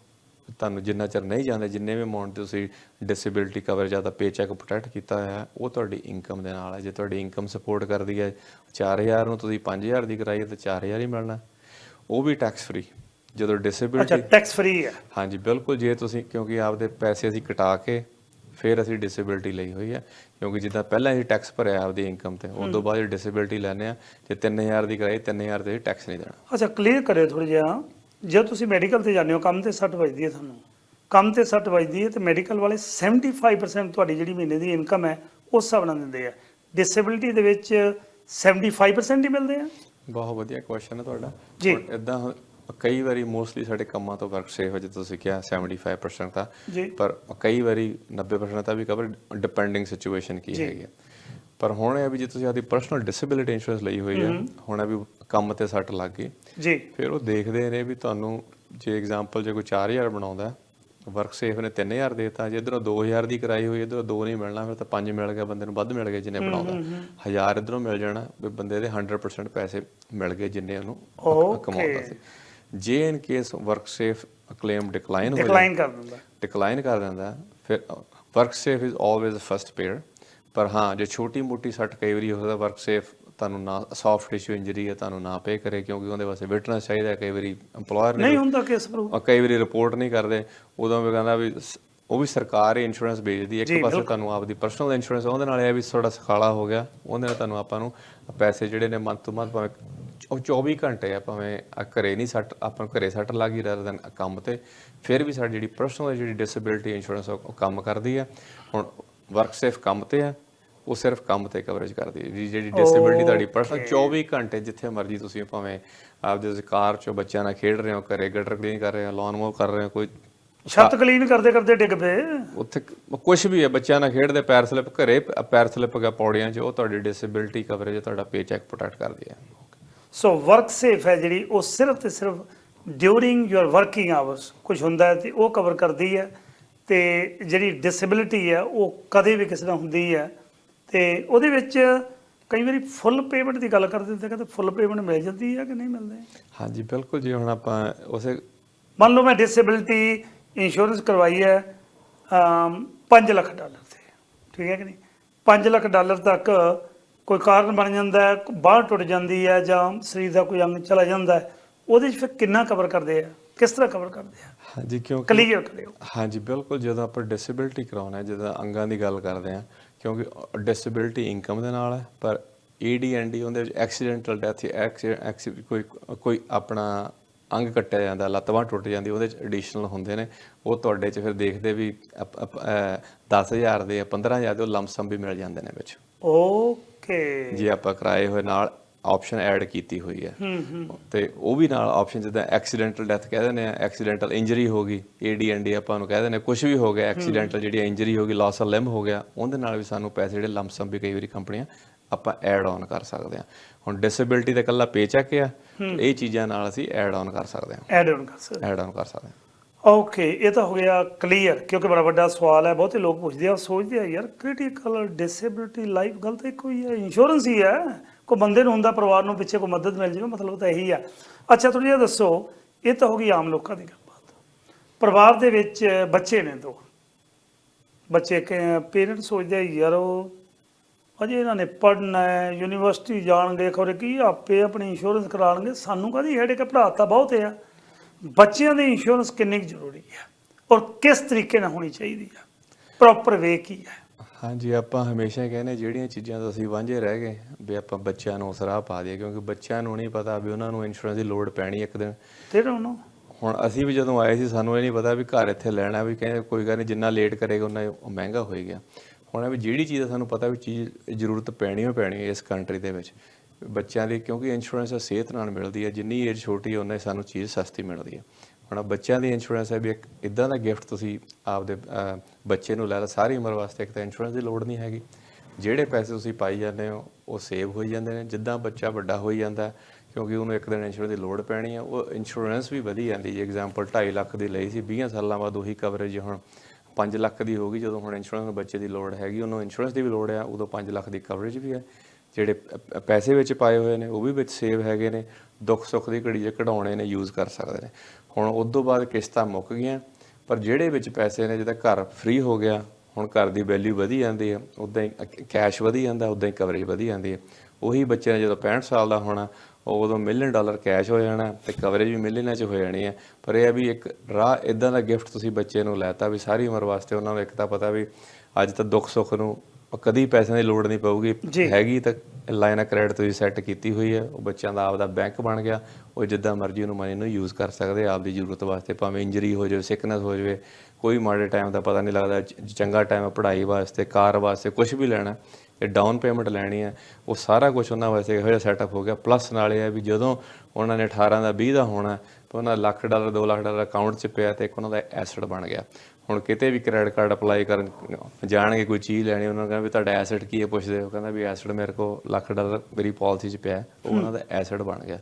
ਤੁਹਾਨੂੰ ਜਿੰਨਾ ਚਿਰ ਨਹੀਂ ਜਾਂਦੇ ਜਿੰਨੇ ਵੀ ਅਮਾਉਂਟ ਤੁਸੀਂ ਡਿਸੇਬਿਲਿਟੀ ਕਵਰ ਜਾਂ ਤਾਂ ਪੇ ਚੈੱਕ ਪ੍ਰੋਟੈਕਟ ਕੀਤਾ ਹੋਇਆ ਹੈ, ਉਹ ਤੁਹਾਡੀ ਇਨਕਮ ਦੇ ਨਾਲ ਹੈ। ਜੇ ਤੁਹਾਡੀ ਇਨਕਮ ਸਪੋਰਟ ਕਰਦੀ ਹੈ 4000 ਨੂੰ ਤੁਸੀਂ 5000 ਦੀ ਕਰਾਈ ਤਾਂ 4000 ਹੀ ਮਿਲਣਾ। ਉਹ ਵੀ ਟੈਕਸ ਫ੍ਰੀ ਜਦੋਂ ਅੱਛਾ ਡਿਸੇਬਿਲਿਟੀ ਟੈਕਸ ਫ੍ਰੀ ਹੈ। ਹਾਂਜੀ ਬਿਲਕੁਲ ਜੇ ਤੁਸੀਂ ਕਿਉਂਕਿ ਆਪਦੇ ਪੈਸੇ ਅਸੀਂ ਕਟਾ ਕੇ ਫਿਰ ਅਸੀਂ ਡਿਸੇਬਿਲਿਟੀ ਲਈ ਹੋਈ ਹੈ। ਕਿਉਂਕਿ ਜਿੱਦਾਂ ਪਹਿਲਾਂ ਅਸੀਂ ਟੈਕਸ ਭਰਿਆ ਆਪਦੀ ਇਨਕਮ ਤੇ ਉਸ ਤੋਂ ਬਾਅਦ ਡਿਸੇਬਿਲਿਟੀ ਲੈਣੇ ਆ ਜੇ 3000 ਦੀ ਕਰਾਈ 3000 ਤੇ ਟੈਕਸ ਨਹੀਂ ਦੇਣਾ। ਅੱਛਾ ਕਲੀਅਰ ਕਰਿਓ ਥੋੜਾ ਜਿਹਾ। ਜੇ ਤੁਸੀਂ ਮੈਡੀਕਲ ਤੇ ਜਾਂਦੇ ਹੋ ਕੰਮ ਤੇ ਸੱਟ ਵੱਜਦੀ ਹੈ ਤੁਹਾਨੂੰ। ਕੰਮ ਤੇ ਸੱਟ ਵੱਜਦੀ ਹੈ ਤੇ ਮੈਡੀਕਲ ਵਾਲੇ 75% ਤੁਹਾਡੀ ਜਿਹੜੀ ਮਹੀਨੇ ਦੀ ਇਨਕਮ ਹੈ ਉਸ ਹਿਸਾਬ ਨਾਲ ਦਿੰਦੇ ਆ। ਡਿਸੇਬਿਲਿਟੀ ਦੇ ਵਿੱਚ 75% ਹੀ ਮਿਲਦੇ ਆ। ਬਹੁਤ ਵਧੀਆ ਕੁਐਸਚਨ ਹੈ ਤੁਹਾਡਾ। ਜੀ। ਇਦਾਂ ਕਈ ਵਾਰੀ ਮੋਸਟਲੀ ਸਾਡੇ ਕੰਮਾਂ ਤੋਂ ਵਰਕ ਸੇਵ ਹੋ ਤੁਸੀਂ ਕਿਹਾ 75% ਤਾਂ। ਜੀ। ਪਰ ਕਈ ਵਾਰੀ 90% ਤਾਂ ਵੀ ਕਵਰ ਡਿਪੈਂਡਿੰਗ ਸਿਚੁਏਸ਼ਨ ਕੀ। ਹੈਗੀ ਹੈ ਪਰ ਹੁਣ ਇਹ ਵੀ ਜੇ ਤੁਸੀਂ ਆਪਦੀ ਪਰਸਨਲ ਡਿਸੇਬਿਲਿਟੀ ਇੰਸ਼ੋਰੈਂਸ ਲਈ ਹੋਈ ਹੈ ਹੁਣ ਇਹ ਵੀ ਕੰਮ ਤੇ ਸੱਟ ਲੱਗ ਗਈ। ਜੀ। ਫਿਰ ਉਹ ਦੇਖਦੇ ਨੇ ਵੀ ਤੁਹਾਨੂੰ ਜੇ ਐਗਜ਼ਾਮਪਲ ਜੇ ਕੋਈ 4000 ਬਣਾਉਂਦਾ ਵਰਕ ਸੇਫ ਨੇ 3000 ਦੇਤਾ ਜੇ ਇਧਰੋਂ 2000 ਦੀ ਕਰਾਈ ਹੋਈ ਇਧਰੋਂ 2 ਨਹੀਂ ਮਿਲਣਾ ਫਿਰ ਤਾਂ 5 ਮਿਲ ਗਿਆ ਬੰਦੇ ਨੂੰ ਵੱਧ ਮਿਲ ਗਏ ਜਿੰਨੇ ਬਣਾਉਂਦਾ। 1000 ਇਧਰੋਂ ਮਿਲ ਜਾਣਾ ਵੀ ਬੰਦੇ ਦੇ 100% ਪੈਸੇ ਮਿਲ ਗਏ ਜਿੰਨੇ ਉਹਨੂੰ. ਕਮਾਉਂਦਾ ਸੀ। ਜੇ in case work safe claim decline ਹੋ ਡਿਕਲਾਈਨ ਕਰ ਦਿੰਦਾ। ਡਿਕਲਾਈਨ ਕਰ ਦਿੰਦਾ ਫਿਰ work safe is always first payer ਪਰ ਹਾਂ ਜੇ ਛੋਟੀ ਮੋਟੀ ਸੱਟ ਕਈ ਵਾਰੀ ਹੋ ਸਕਦਾ ਵਰਕ ਸੇਫ ਤੁਹਾਨੂੰ ਨਾ ਸੌਫਟ ਟਿਸ਼ੂ ਇੰਜਰੀ ਹੈ ਤੁਹਾਨੂੰ ਨਾ ਪੇ ਕਰੇ ਕਿਉਂਕਿ ਉਹਦੇ ਵਾਸਤੇ ਵਿਟਨੈਸ ਚਾਹੀਦਾ ਕਈ ਵਾਰੀ EMPLOYER ਨਹੀਂ ਹੁੰਦਾ ਕੇਸ ਪ੍ਰੂਫ ਕਈ ਵਾਰੀ ਰਿਪੋਰਟ ਨਹੀਂ ਕਰਦੇ। ਉਦੋਂ ਵੀ ਕਹਿੰਦਾ ਵੀ ਉਹ ਵੀ ਸਰਕਾਰ ਹੀ ਇੰਸ਼ੋਰੈਂਸ ਵੇਚਦੀ ਹੈ। ਇੱਕ ਪਾਸੇ ਤੁਹਾਨੂੰ ਆਪਦੀ ਪਰਸਨਲ ਇੰਸ਼ੋਰੈਂਸ ਉਹਦੇ ਨਾਲ ਇਹ ਵੀ ਥੋੜਾ ਸਖਾਲਾ ਹੋ ਗਿਆ। ਉਹਦੇ ਨਾਲ ਤੁਹਾਨੂੰ ਆਪਾਂ ਨੂੰ ਪੈਸੇ ਜਿਹੜੇ ਨੇ ਮੰਥ ਤੋਂ ਮੰਥ ਭਾਵੇਂ ਉਹ 24 ਘੰਟੇ ਆ ਭਾਵੇਂ ਘਰੇ ਨਹੀਂ ਸੱਟ ਆਪਾਂ ਨੂੰ ਘਰੇ ਸੱਟ ਲੱਗੀ ਰਦਰ ਦਨ ਕੰਮ ਤੇ। ਫਿਰ ਵੀ ਸਾਡੀ ਜਿਹੜੀ ਪਰਸਨਲ ਜਿਹੜੀ ਡਿਸੇਬਿਲਿਟੀ ਇੰਸ਼ੋਰੈਂਸ ਉਹ ਕੰਮ ਕਰਦੀ ਆ। ਹੁਣ ਵਰਕ ਸੇਫ ਕੰਮ ਤੇ ਆ ਉਹ ਸਿਰਫ ਕੰਮ ਤੇ ਕਵਰੇਜ ਕਰਦੀ ਹੈ ਜੀ ਜਿਹੜੀ ਡਿਸੇਬਿਲਿਟੀ ਤੁਹਾਡੀ ਪਰਸਨਲ 24 ਘੰਟੇ ਜਿੱਥੇ ਮਰਜ਼ੀ ਤੁਸੀਂ ਭਾਵੇਂ ਆਪਦੇ ਤੁਸੀਂ ਕਾਰ 'ਚੋਂ ਬੱਚਿਆਂ ਨਾਲ ਖੇਡ ਰਹੇ ਹੋ ਘਰੇ ਗਟਰ ਕਲੀਨ ਕਰ ਰਹੇ ਹੋ ਲਾਨ ਮੋਵ ਕਰ ਰਹੇ ਹੋ ਕੋਈ ਛੱਤ ਕਲੀਨ ਕਰਦੇ ਕਰਦੇ ਡਿੱਗ ਪਏ। ਉੱਥੇ ਕੁਝ ਵੀ ਹੈ ਬੱਚਿਆਂ ਨਾਲ ਖੇਡਦੇ ਪੈਰ ਸਲਿਪ ਘਰੇ ਪੈਰ ਸਲਿਪ ਗਿਆ ਪੌੜੀਆਂ 'ਚ ਉਹ ਤੁਹਾਡੀ ਡਿਸੇਬਿਲਿਟੀ ਕਵਰੇਜ ਤੁਹਾਡਾ ਪੇ ਚੈੱਕ ਪ੍ਰੋਟੈਕਟ ਕਰਦੀ ਹੈ। ਸੋ ਵਰਕ ਸੇਫ ਹੈ ਜਿਹੜੀ ਉਹ ਸਿਰਫ ਤੇ ਸਿਰਫ ਡਿਊਰਿੰਗ ਯੂਰ ਵਰਕਿੰਗ ਆਵਰਸ ਕੁਝ ਹੁੰਦਾ ਤੇ ਉਹ ਕਵਰ ਕਰਦੀ ਹੈ ਤੇ ਜਿਹੜੀ ਡਿਸੇਬਿਲਿਟੀ ਹੈ ਉਹ ਕਦੇ ਵੀ ਕਿਸੇ ਨਾਲ ਹੁੰਦੀ ਹੈ ਤੇ ਉਹਦੇ ਵਿੱਚ ਕਈ ਵਾਰੀ ਫੁੱਲ ਪੇਮੈਂਟ ਦੀ ਗੱਲ ਕਰਦੇ ਹੁੰਦੇ ਕਹਿੰਦੇ ਫੁੱਲ ਪੇਮੈਂਟ ਮਿਲ ਜਾਂਦੀ ਹੈ ਕਿ ਨਹੀਂ ਮਿਲਦੀ? ਹਾਂਜੀ ਬਿਲਕੁਲ ਜੀ ਹੁਣ ਆਪਾਂ ਉਸੇ ਮੰਨ ਲਓ ਮੈਂ ਡਿਸੇਬਿਲਿਟੀ ਇੰਸ਼ੋਰੈਂਸ ਕਰਵਾਈ ਹੈ ਅਮ 5 ਲੱਖ ਡਾਲਰ ਤੇ। ਠੀਕ ਹੈ ਕਿ ਨਹੀਂ? 5 ਲੱਖ ਡਾਲਰ ਤੱਕ ਕੋਈ ਕਾਰਨ ਬਣ ਜਾਂਦਾ ਹੈ ਬਾਹਰ ਟੁੱਟ ਜਾਂਦੀ ਹੈ ਜਾਂ ਸਰੀਰ ਦਾ ਕੋਈ ਅੰਗ ਚਲਾ ਜਾਂਦਾ ਹੈ ਉਹਦੇ 'ਚ ਫਿਰ ਕਿੰਨਾ ਕਵਰ ਕਰਦੇ ਆ? ਕਿਸ ਤਰ੍ਹਾਂ ਕਵਰ ਕਰਦੇ ਆ? ਹਾਂਜੀ ਕਿਉਂਕਿ ਕਲੀਅਰ ਕਰਿਓ। ਹਾਂਜੀ ਬਿਲਕੁਲ ਜਦੋਂ ਆਪਾਂ ਡਿਸੇਬਿਲਿਟੀ ਕਰਾਉਣਾ ਹੈ ਜਦੋਂ ਅੰਗਾਂ ਦੀ ਗੱਲ ਕਰਦੇ ਆ ਕਿਉਂਕਿ ਡਿਸੇਬਿਲਿਟੀ ਇਨਕਮ ਦੇ ਨਾਲ ਹੈ ਪਰ ਏਡੀਐਨਡੀ ਉਹਦੇ ਵਿੱਚ ਐਕਸੀਡੈਂਟਲ ਡੈਥ ਕੋਈ ਕੋਈ ਆਪਣਾ ਅੰਗ ਕੱਟਿਆ ਜਾਂਦਾ ਲੱਤ ਬਾਂਹ ਟੁੱਟ ਜਾਂਦੀ ਉਹਦੇ ਚ ਐਡੀਸ਼ਨਲ ਹੁੰਦੇ ਨੇ। ਉਹ ਤੁਹਾਡੇ ਚ ਫਿਰ ਦੇਖਦੇ ਵੀ 10000 ਦੇ 15000 ਦੇ ਉਹ ਲੰਮਸਮ ਵੀ ਮਿਲ ਜਾਂਦੇ ਨੇ ਵਿੱਚ। ਓਕੇ ਜੇ ਆਪਾਂ ਕਰਾਏ ਹੋਏ ਨਾਲ ਆਪਸ਼ਨ ਐਡ ਕੀਤੀ ਹੋਈ ਹੈ। ਤੇ ਉਹ ਵੀ ਨਾਲ ਆਪਸ਼ਨ ਜਿੱਦਾਂ ਐਕਸੀਡੈਂਟਲ ਡੈਥ ਕਹਿ ਦਿੰਦੇ ਆ ਐਕਸੀਡੈਂਟਲ ਇੰਜਰੀ ਹੋ ਗਈ ਏਡੀਐਨਡੀ ਆਪਾਂ ਨੂੰ ਕਹਿ ਦਿੰਦੇ ਕੁਝ ਵੀ ਹੋ ਗਿਆ ਐਕਸੀਡੈਂਟਲ ਜਿਹੜੀ ਇੰਜਰੀ ਹੋ ਗਈ ਲਾਸ ਆਫ ਲਿੰਬ ਹੋ ਗਿਆ ਉਹਦੇ ਨਾਲ ਵੀ ਸਾਨੂੰ ਪੈਸੇ ਜਿਹੜੇ ਲੰਮਸਮ ਵੀ ਕਈ ਵਾਰੀ ਕੰਪਨੀਆਂ ਆਪਾਂ ਐਡ ਆਨ ਕਰ ਸਕਦੇ ਆ ਹੁਣ ਡਿਸੇਬਿਲਿਟੀ ਦਾ ਇਕੱਲਾ ਪੇ ਚੱਕ ਆ ਇਹ ਚੀਜ਼ਾਂ ਨਾਲ ਅਸੀਂ ਐਡ ਆਨ ਕਰ ਸਕਦੇ ਆ ਐਡ ਆਨ ਕਰ ਸਕਦੇ ਐਡ ਆਨ ਕਰ ਸਕਦੇ ਓਕੇ ਇਹ ਤਾਂ ਹੋ ਗਿਆ ਕਲੀਅਰ ਕਿਉਂਕਿ ਬੜਾ ਵੱਡਾ ਸਵਾਲ ਹੈ ਬਹੁਤੇ ਲੋਕ ਪੁੱਛਦੇ ਆ ਸੋਚਦੇ ਆ ਯਾਰ ਕ੍ਰਿਟੀਕਲ ਡਿਸੇਬਿਲਿਟੀ ਲਾਈਫ ਗੱਲ ਤਾਂ ਇੱਕੋ ਹੀ ਹੈ ਇੰਸ਼ੋਰੈਂਸ ਹੀ ਹੈ। ਕੋਈ ਬੰਦੇ ਨੂੰ ਹੁੰਦਾ ਪਰਿਵਾਰ ਨੂੰ ਪਿੱਛੇ ਕੋਈ ਮਦਦ ਮਿਲ ਜਾਵੇ ਮਤਲਬ ਤਾਂ ਇਹੀ ਆ। ਅੱਛਾ ਥੋੜੀ ਜਿਹਾ ਦੱਸੋ ਇਹ ਤਾਂ ਹੋ ਗਈ ਆਮ ਲੋਕਾਂ ਦੀ ਗੱਲਬਾਤ। ਪਰਿਵਾਰ ਦੇ ਵਿੱਚ ਬੱਚੇ ਨੇ ਦੋ। ਬੱਚੇ ਕੇ ਪੇਰੈਂਟ ਸੋਚਦੇ ਆ ਯਾਰ ਉਹ ਅਜੇ ਇਹਨਾਂ ਨੇ ਪੜ੍ਹਨਾ ਹੈ ਯੂਨੀਵਰਸਿਟੀ ਜਾਣਗੇ ਖਬਰ ਕੀ ਆਪੇ ਆਪਣੀ ਇੰਸ਼ੋਰੈਂਸ ਕਰਾ ਲਣਗੇ ਸਾਨੂੰ ਕਾਹਦੀ ਹੈਡ ਕੇ ਪੜ੍ਹਾ ਤਾਂ ਬਹੁਤ ਆ ਬੱਚਿਆਂ ਦੀ ਇੰਸ਼ੋਰੈਂਸ ਕਿੰਨੀ ਜ਼ਰੂਰੀ ਹੈ? ਔਰ ਕਿਸ ਤਰੀਕੇ ਨਾਲ ਹੋਣੀ ਚਾਹੀਦੀ ਹੈ? ਪ੍ਰੋਪਰ ਵੇ ਕੀ ਹੈ? ਹਾਂਜੀ ਆਪਾਂ ਹਮੇਸ਼ਾ ਹੀ ਕਹਿੰਦੇ ਜਿਹੜੀਆਂ ਚੀਜ਼ਾਂ ਤੋਂ ਅਸੀਂ ਵਾਂਝੇ ਰਹਿ ਗਏ ਵੀ ਆਪਾਂ ਬੱਚਿਆਂ ਨੂੰ ਉਸ ਰਾਹ ਪਾ ਦਈਏ ਕਿਉਂਕਿ ਬੱਚਿਆਂ ਨੂੰ ਨਹੀਂ ਪਤਾ ਵੀ ਉਹਨਾਂ ਨੂੰ ਇੰਸ਼ੋਰੈਂਸ ਦੀ ਲੋੜ ਪੈਣੀ ਇੱਕ ਦਿਨ। ਤੇ ਉਹਨੂੰ। ਹੁਣ ਅਸੀਂ ਵੀ ਜਦੋਂ ਆਏ ਸੀ ਸਾਨੂੰ ਇਹ ਨਹੀਂ ਪਤਾ ਵੀ ਘਰ ਇੱਥੇ ਲੈਣਾ ਵੀ ਕਹਿੰਦੇ ਕੋਈ ਗੱਲ ਨਹੀਂ ਜਿੰਨਾ ਲੇਟ ਕਰੇਗਾ ਉਹਨਾਂ ਉਹ ਮਹਿੰਗਾ ਹੋਏਗਾ। ਹੁਣ ਵੀ ਜਿਹੜੀ ਚੀਜ਼ ਸਾਨੂੰ ਪਤਾ ਵੀ ਚੀਜ਼, ਜ਼ਰੂਰਤ ਪੈਣੀ ਹੋ ਪੈਣੀ ਇਸ ਕੰਟਰੀ ਦੇ ਵਿੱਚ। ਬੱਚਿਆਂ ਲਈ ਕਿਉਂਕਿ ਇੰਸ਼ੋਰੈਂਸ ਸਿਹਤ ਨਾਲ ਮਿਲਦੀ ਹੈ, ਜਿੰਨੀ ਏਜ ਛੋਟੀ ਹੈ, ਉਨਾ ਸਾਨੂੰ ਚੀਜ਼ ਸਸਤੀ ਮਿਲਦੀ ਹੈ। ਹੁਣ ਬੱਚਿਆਂ ਦੀ ਇੰਸ਼ੋਰੈਂਸ ਹੈ ਵੀ ਇੱਕ ਇਦਾਂ ਦਾ ਗਿਫਟ ਤੁਸੀਂ ਆਪਦੇ ਬੱਚੇ ਨੂੰ ਲੈ ਲਾ ਸਾਰੀ ਉਮਰ ਵਾਸਤੇ ਇੱਕ ਤਾਂ ਇੰਸ਼ੋਰੈਂਸ ਦੀ ਲੋੜ ਨਹੀਂ ਹੈਗੀ। ਜਿਹੜੇ ਪੈਸੇ ਤੁਸੀਂ ਪਾਈ ਜਾਂਦੇ ਹੋ, ਉਹ ਸੇਵ ਹੋਈ ਜਾਂਦੇ ਨੇ। ਜਿੱਦਾਂ ਬੱਚਾ ਵੱਡਾ ਹੋਈ ਜਾਂਦਾ ਕਿਉਂਕਿ ਉਹਨੂੰ ਇੱਕ ਦਿਨ ਇੰਸ਼ੋਰੈਂਸ ਦੀ ਲੋੜ ਪੈਣੀ ਹੈ, ਉਹ ਇੰਸ਼ੋਰੈਂਸ ਵੀ ਵਧੀ ਜਾਂਦੀ ਜੇ ਐਗਜ਼ਾਮਪਲ 2.5 ਲੱਖ ਦੀ ਲਈ ਸੀ 20 ਸਾਲਾਂ ਬਾਅਦ ਉਹੀ ਕਵਰੇਜ ਹੁਣ 5 ਲੱਖ ਦੀ ਹੋ ਗਈ ਜਦੋਂ ਹੁਣ ਇੰਸ਼ੋਰੈਂਸ ਨੂੰ ਬੱਚੇ ਦੀ ਲੋੜ ਹੈਗੀ, ਉਹਨੂੰ ਇੰਸ਼ੋਰੈਂਸ ਦੀ ਵੀ ਲੋੜ ਆ ਉਦੋਂ 5 ਲੱਖ ਦੀ ਕਵਰੇਜ ਵੀ ਹੈ। ਜਿਹੜੇ ਪੈਸੇ ਵਿੱਚ ਪਾਏ ਹੋਏ ਨੇ, ਉਹ ਵੀ ਵਿੱਚ ਸੇਵ ਹੈਗੇ ਨੇ, ਦੁੱਖ ਸੁੱਖ ਦੀ ਘੜੀ ਜੇ ਕਢਾਉਣੇ ਨੇ ਯੂਜ਼ ਕਰ ਸਕਦੇ ਨੇ। ਹੁਣ ਉਸ ਤੋਂ ਬਾਅਦ ਕਿਸ਼ਤਾਂ ਮੁੱਕ ਗਈਆਂ, ਪਰ ਜਿਹੜੇ ਵਿੱਚ ਪੈਸੇ ਨੇ, ਜਿਹਦਾ ਘਰ ਫ੍ਰੀ ਹੋ ਗਿਆ, ਹੁਣ ਘਰ ਦੀ ਵੈਲਿਊ ਵਧੀ ਜਾਂਦੀ ਹੈ ਉਦਾਂ ਹੀ ਕੈਸ਼ ਵਧੀ ਜਾਂਦਾ ਉਦਾਂ ਹੀ ਕਵਰੇਜ ਵਧੀ ਜਾਂਦੀ ਹੈ। ਉਹੀ ਬੱਚੇ ਨੇ ਜਦੋਂ 65 ਸਾਲ ਦਾ ਹੋਣਾ ਉਹ ਉਦੋਂ ਮਿਲੀਅਨ ਡਾਲਰ ਕੈਸ਼ ਹੋ ਜਾਣਾ ਤੇ ਕਵਰੇਜ ਵੀ ਮਿਲੀਅਨਾਂ 'ਚ ਹੋ ਜਾਣੀ ਹੈ ਪਰ ਇਹ ਹੈ ਵੀ ਇੱਕ ਰਾਹ ਇਦਾਂ ਦਾ ਗਿਫਟ ਤੁਸੀਂ ਬੱਚੇ ਨੂੰ ਲੈਤਾ ਵੀ ਸਾਰੀ ਉਮਰ ਵਾਸਤੇ ਉਹਨਾਂ ਨੂੰ ਇੱਕ ਤਾਂ ਪਤਾ ਵੀ ਅੱਜ ਤਾਂ ਦੁੱਖ ਸੁੱਖ ਨੂੰ ਕਦੀ ਪੈਸਿਆਂ ਦੀ ਲੋੜ ਨਹੀਂ ਪਊਗੀ। ਹੈਗੀ ਤਾਂ ਲਾਈਨ ਆਫ ਕ੍ਰੈਡਿਟ ਤੁਸੀਂ ਸੈੱਟ ਕੀਤੀ ਹੋਈ ਹੈ ਉਹ ਬੱਚਿਆਂ ਦਾ ਆਪਦਾ ਬੈਂਕ ਬਣ ਗਿਆ ਉਹ ਜਿੱਦਾਂ ਮਰਜ਼ੀ ਉਹਨੂੰ ਮਨੀ ਨੂੰ ਯੂਜ਼ ਕਰ ਸਕਦੇ ਆ ਆਪਦੀ ਜ਼ਰੂਰਤ ਵਾਸਤੇ ਭਾਵੇਂ ਇੰਜਰੀ ਹੋ ਜਾਵੇ ਸਿਕਨੈਸ ਹੋ ਜਾਵੇ ਕੋਈ ਮਾੜੇ ਟਾਈਮ ਦਾ ਪਤਾ ਨਹੀਂ ਲੱਗਦਾ ਚੰਗਾ ਟਾਈਮ ਪੜ੍ਹਾਈ ਵਾਸਤੇ ਕਾਰ ਵਾਸਤੇ ਕੁਝ ਵੀ ਲੈਣਾ ਇਹ ਡਾਊਨ ਪੇਮੈਂਟ ਲੈਣੀ ਹੈ ਉਹ ਸਾਰਾ ਕੁਝ ਉਹਨਾਂ ਵਾਸਤੇ ਇਹੋ ਜਿਹਾ ਸੈਟਅਪ ਹੋ ਗਿਆ। ਪਲੱਸ ਨਾਲ ਇਹ ਹੈ ਵੀ ਜਦੋਂ ਉਹਨਾਂ ਨੇ 18 ਦਾ 20 ਦਾ ਹੋਣਾ ਤਾਂ ਉਹਨਾਂ ਦਾ lakh dollar 2 lakh dollar account 'ਚ ਪਿਆ ਤੇ ਇੱਕ ਉਹਨਾਂ ਦਾ ਐਸੈਟ ਬਣ ਗਿਆ। ਹੁਣ ਕਿਤੇ ਵੀ ਕ੍ਰੈਡਿਟ ਕਾਰਡ ਅਪਲਾਈ ਕਰਨ ਜਾਣਗੇ ਕੋਈ ਚੀਜ਼ ਲੈਣੀ ਉਹਨਾਂ ਨੂੰ ਕਹਿੰਦਾ ਵੀ ਤੁਹਾਡਾ ਐਸੈਟ ਕੀ ਹੈ ਪੁੱਛਦੇ ਉਹ ਕਹਿੰਦਾ ਵੀ ਐਸੈਟ ਮੇਰੇ ਕੋਲ ਲੱਖ ਡਾਲਰ ਮੇਰੀ ਪਾਲਿਸੀ 'ਚ ਪਿਆ ਹੈ। ਉਹ ਉਹਨਾਂ ਦਾ ਐਸੈਟ ਬਣ ਗਿਆ।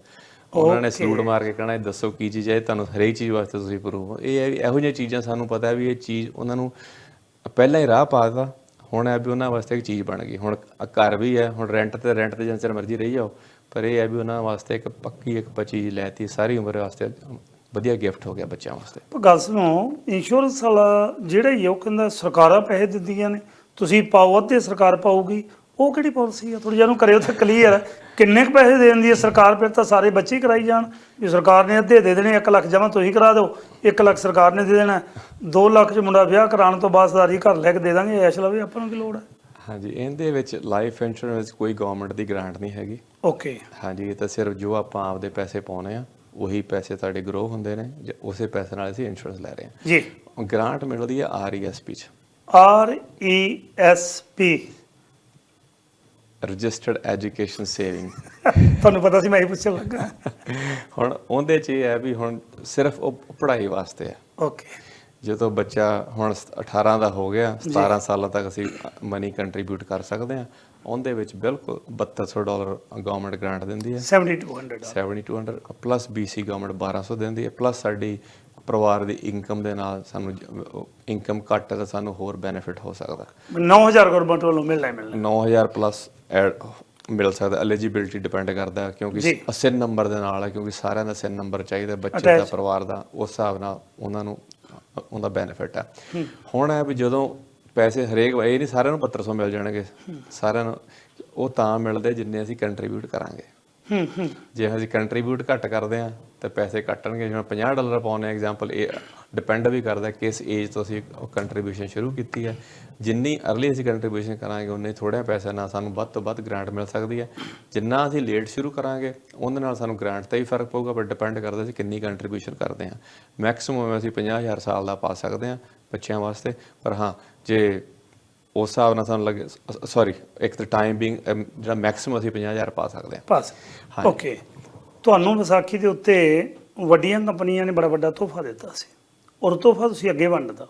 ਉਹਨਾਂ ਨੇ ਸਲੂਟ ਮਾਰ ਕੇ ਕਹਿਣਾ ਇਹ ਦੱਸੋ ਕੀ ਚੀਜ਼ ਹੈ ਤੁਹਾਨੂੰ ਹਰੇਕ ਚੀਜ਼ ਵਾਸਤੇ ਤੁਸੀਂ ਪ੍ਰੂਫ ਇਹ ਹੈ ਇਹੋ ਜਿਹੀਆਂ ਚੀਜ਼ਾਂ ਸਾਨੂੰ ਪਤਾ ਹੈ ਵੀ ਇਹ ਚੀਜ਼ ਉਹਨਾਂ ਨੂੰ ਪਹਿਲਾਂ ਹੀ ਰਾਹ ਪਾਤਾ ਹੁਣ ਹੈ ਵੀ ਉਹਨਾਂ ਵਾਸਤੇ ਇੱਕ ਚੀਜ਼ ਬਣ ਗਈ। ਹੁਣ ਘਰ ਵੀ ਹੈ ਹੁਣ ਰੈਂਟ ਤੇ ਰੈਂਟ ਤੇ ਜਿੰਨਾ ਚਿਰ ਮਰਜ਼ੀ ਰਹੀ ਜਾਓ ਪਰ ਇਹ ਹੈ ਵੀ ਉਹਨਾਂ ਵਾਸਤੇ ਇੱਕ ਪੱਕੀ ਇੱਕ ਚੀਜ਼ ਲੈਤੀ ਸਾਰੀ ਉਮਰ ਵਾਸਤੇ ਵਧੀਆ ਗਿਫਟ ਹੋ ਗਿਆ ਬੱਚਿਆਂ ਵਾਸਤੇ। ਪਰ ਗੱਲ ਸੁਣੋ ਇੰਸ਼ੋਰੈਂਸ ਵਾਲਾ ਜਿਹੜਾ ਹੀ ਆ, ਉਹ ਕਹਿੰਦਾ ਸਰਕਾਰਾਂ ਪੈਸੇ ਦਿੰਦੀਆਂ ਨੇ ਤੁਸੀਂ ਪਾਓ ਅੱਧੇ ਸਰਕਾਰ ਪਾਊਗੀ ਉਹ ਕਿਹੜੀ ਪਾਲਿਸੀ ਆ? ਥੋੜੀ ਜਿਹਾ ਨੂੰ ਕਰਿਓ ਤਾਂ ਕਲੀਅਰ ਕਿੰਨੇ ਕੁ ਪੈਸੇ ਦੇ ਦਿੰਦੀ ਹੈ ਸਰਕਾਰ? ਫਿਰ ਤਾਂ ਸਾਰੇ ਬੱਚੇ ਹੀ ਕਰਾਈ ਜਾਣ। ਵੀ ਸਰਕਾਰ ਨੇ ਅੱਧੇ ਦੇ ਦੇਣੇ 1 ਲੱਖ ਜਮਾ ਤੁਸੀਂ ਕਰਾ ਦਿਓ। 1 ਲੱਖ ਸਰਕਾਰ ਨੇ ਦੇ ਦੇਣਾ। 2 ਲੱਖ ਚ ਮੁੰਡਾ ਵਿਆਹ ਕਰਾਉਣ ਤੋਂ ਬਾਅਦ ਸਾਰੀ ਘਰ ਲੈ ਕੇ ਦੇ ਦਾਂਗੇ ਐਸ਼ ਲਵੇ ਆਪਾਂ ਨੂੰ ਕੀ ਲੋੜ ਹੈ ਹਾਂਜੀ ਇਹਦੇ ਵਿੱਚ ਲਾਈਫ ਇੰਸ਼ੋਰੈਂਸ ਕੋਈ ਗਵਰਨਮੈਂਟ ਦੀ ਗ੍ਰਾਂਟ ਨਹੀਂ ਹੈਗੀ। ਓਕੇ ਹਾਂਜੀ ਇਹ ਤਾਂ ਸਿਰਫ ਜੋ ਆਪਾਂ ਆਪਦੇ ਪੈਸੇ ਪਾਉਨੇ ਆ ਉਹੀ ਪੈਸੇ ਤੁਹਾਡੇ ਗਰੋ ਹੁੰਦੇ ਨੇ ਜਾਂ ਉਸੇ ਪੈਸੇ ਨਾਲ ਅਸੀਂ ਇੰਸ਼ੋਰੈਂਸ ਲੈ ਰਹੇ ਜੀ। ਹਾਂ ਗ੍ਰਾਂਟ ਮਿਲਦੀ ਹੈ ਆਰਈਐਸਪੀ ਚ। R E S P registered education saving. ਤੁਹਾਨੂੰ ਪਤਾ ਸੀ ਮੈਂ ਇਹ ਪੁੱਛਣ ਲੱਗਾ। ਹੁਣ ਉਹਦੇ ਚ ਇਹ ਹੈ ਵੀ ਹੁਣ ਸਿਰਫ ਉਹ ਪੜ੍ਹਾਈ ਵਾਸਤੇ ਹੈ। ਓਕੇ ਜਦੋਂ ਬੱਚਾ ਹੁਣ 18 ਦਾ ਹੋ ਗਿਆ 17 ਸਾਲਾਂ ਤੱਕ ਅਸੀਂ ਮਨੀ ਕੰਟਰੀਬਿਊਟ ਕਰ ਸਕਦੇ ਹਾਂ ਉਹਦੇ ਵਿੱਚ ਬਿਲਕੁਲ 3200 ਡਾਲਰ ਗਵਰਨਮੈਂਟ ਗ੍ਰਾਂਟ ਦਿੰਦੀ ਹੈ। 7200 7200 ਪਲੱਸ BC ਗਵਰਨਮੈਂਟ 1200 ਦਿੰਦੀ ਹੈ ਪਲੱਸ ਸਾਡੀ ਪਰਿਵਾਰ ਦੀ ਇਨਕਮ ਦੇ ਨਾਲ ਸਾਨੂੰ ਇਨਕਮ ਘੱਟ ਹੈ ਤਾਂ ਸਾਨੂੰ ਹੋਰ ਬੈਨੀਫਿਟ ਹੋ ਸਕਦਾ। 9000 ਗਵਰਨਮੈਂਟ ਵੱਲੋਂ ਮਿਲਣਾ ਹੀ ਮਿਲਣਾ। 9000 ਪਲੱਸ ਮਿਲ ਸਕਦਾ ਐਲੀਜੀਬਿਲਟੀ ਡਿਪੈਂਡ ਕਰਦਾ ਕਿਉਂਕਿ ਜੀ। ਸਿਨ ਨੰਬਰ ਦੇ ਨਾਲ ਹੈ ਕਿਉਂਕਿ ਸਾਰਿਆਂ ਦਾ ਸਿਨ ਨੰਬਰ ਚਾਹੀਦਾ ਬੱਚੇ ਦਾ। ਪਰਿਵਾਰ ਦਾ ਉਸ ਹਿਸਾਬ ਨਾਲ ਉਹਨਾਂ ਨੂੰ ਉਹਦਾ ਬੈਨੀਫਿਟ ਹੈ। ਹੁਣ ਹੈ ਵੀ ਜਦੋਂ ਪੈਸੇ ਹਰੇਕ ਇਹ ਨਹੀਂ ਸਾਰਿਆਂ ਨੂੰ 2500 ਮਿਲ ਜਾਣਗੇ। ਸਾਰਿਆਂ ਨੂੰ ਉਹ ਤਾਂ ਮਿਲਦੇ ਜਿੰਨੇ ਅਸੀਂ ਕੰਟਰੀਬਿਊਟ ਕਰਾਂਗੇ। ਹੂੰ ਹੂੰ ਜੇ ਅਸੀਂ ਕੰਟਰੀਬਿਊਟ ਘੱਟ ਕਰਦੇ ਆ ਤਾਂ ਪੈਸੇ ਕੱਟਣਗੇ। ਜਿਵੇਂ 50 ਡਾਲਰ ਪਾਉਨੇ ਐਗਜ਼ਾਮਪਲ ਇਹ ਡਿਪੈਂਡ ਵੀ ਕਰਦਾ ਕਿਸ ਏਜ ਤੋਂ ਅਸੀਂ ਕੰਟਰੀਬਿਊਸ਼ਨ ਸ਼ੁਰੂ ਕੀਤੀ ਹੈ। ਜਿੰਨੀ ਅਰਲੀ ਅਸੀਂ ਕੰਟਰੀਬਿਊਸ਼ਨ ਕਰਾਂਗੇ, ਉਨੇ ਥੋੜ੍ਹੇ ਪੈਸੇ ਨਾਲ ਸਾਨੂੰ ਵੱਧ ਤੋਂ ਵੱਧ ਗ੍ਰਾਂਟ ਮਿਲ ਸਕਦੀ ਹੈ। ਜਿੰਨਾ ਅਸੀਂ ਲੇਟ ਸ਼ੁਰੂ ਕਰਾਂਗੇ, ਉਹਦੇ ਨਾਲ ਸਾਨੂੰ ਗ੍ਰਾਂਟ ਤੇ ਵੀ ਫ਼ਰਕ ਪਊਗਾ, ਪਰ ਡਿਪੈਂਡ ਕਰਦਾ ਅਸੀਂ ਕਿੰਨੀ ਕੰਟਰੀਬਿਊਸ਼ਨ ਕਰਦੇ ਹਾਂ। ਮੈਕਸਿਮਮ ਅਸੀਂ 50000 ਸਾਲ ਦਾ ਪਾ ਸਕਦੇ ਹਾਂ ਬੱਚਿਆਂ ਵਾਸਤੇ। ਪਰ ਹਾਂ, ਜੇ ਉਸ ਹਿਸਾਬ ਨਾਲ ਸਾਨੂੰ ਲੱਗੇ ਸੌਰੀ ਇੱਕ ਤਾਂ ਟਾਈਮ ਬੀਇੰਗ ਜਿਹੜਾ ਮੈਕਸਿਮਮ ਅਸੀਂ 50000 ਪਾ ਸਕਦੇ ਹਾਂ। ਪਾਸ ਓਕੇ ਤੁਹਾਨੂੰ ਵਿਸਾਖੀ ਦੇ ਉੱਤੇ ਵੱਡੀਆਂ ਕੰਪਨੀਆਂ ਨੇ ਬੜਾ ਵੱਡਾ ਤੋਹਫਾ ਦਿੱਤਾ ਸੀ। ਔਰ ਤੋਹਫਾ ਤੁਸੀਂ ਅੱਗੇ ਵੰਡਦਾ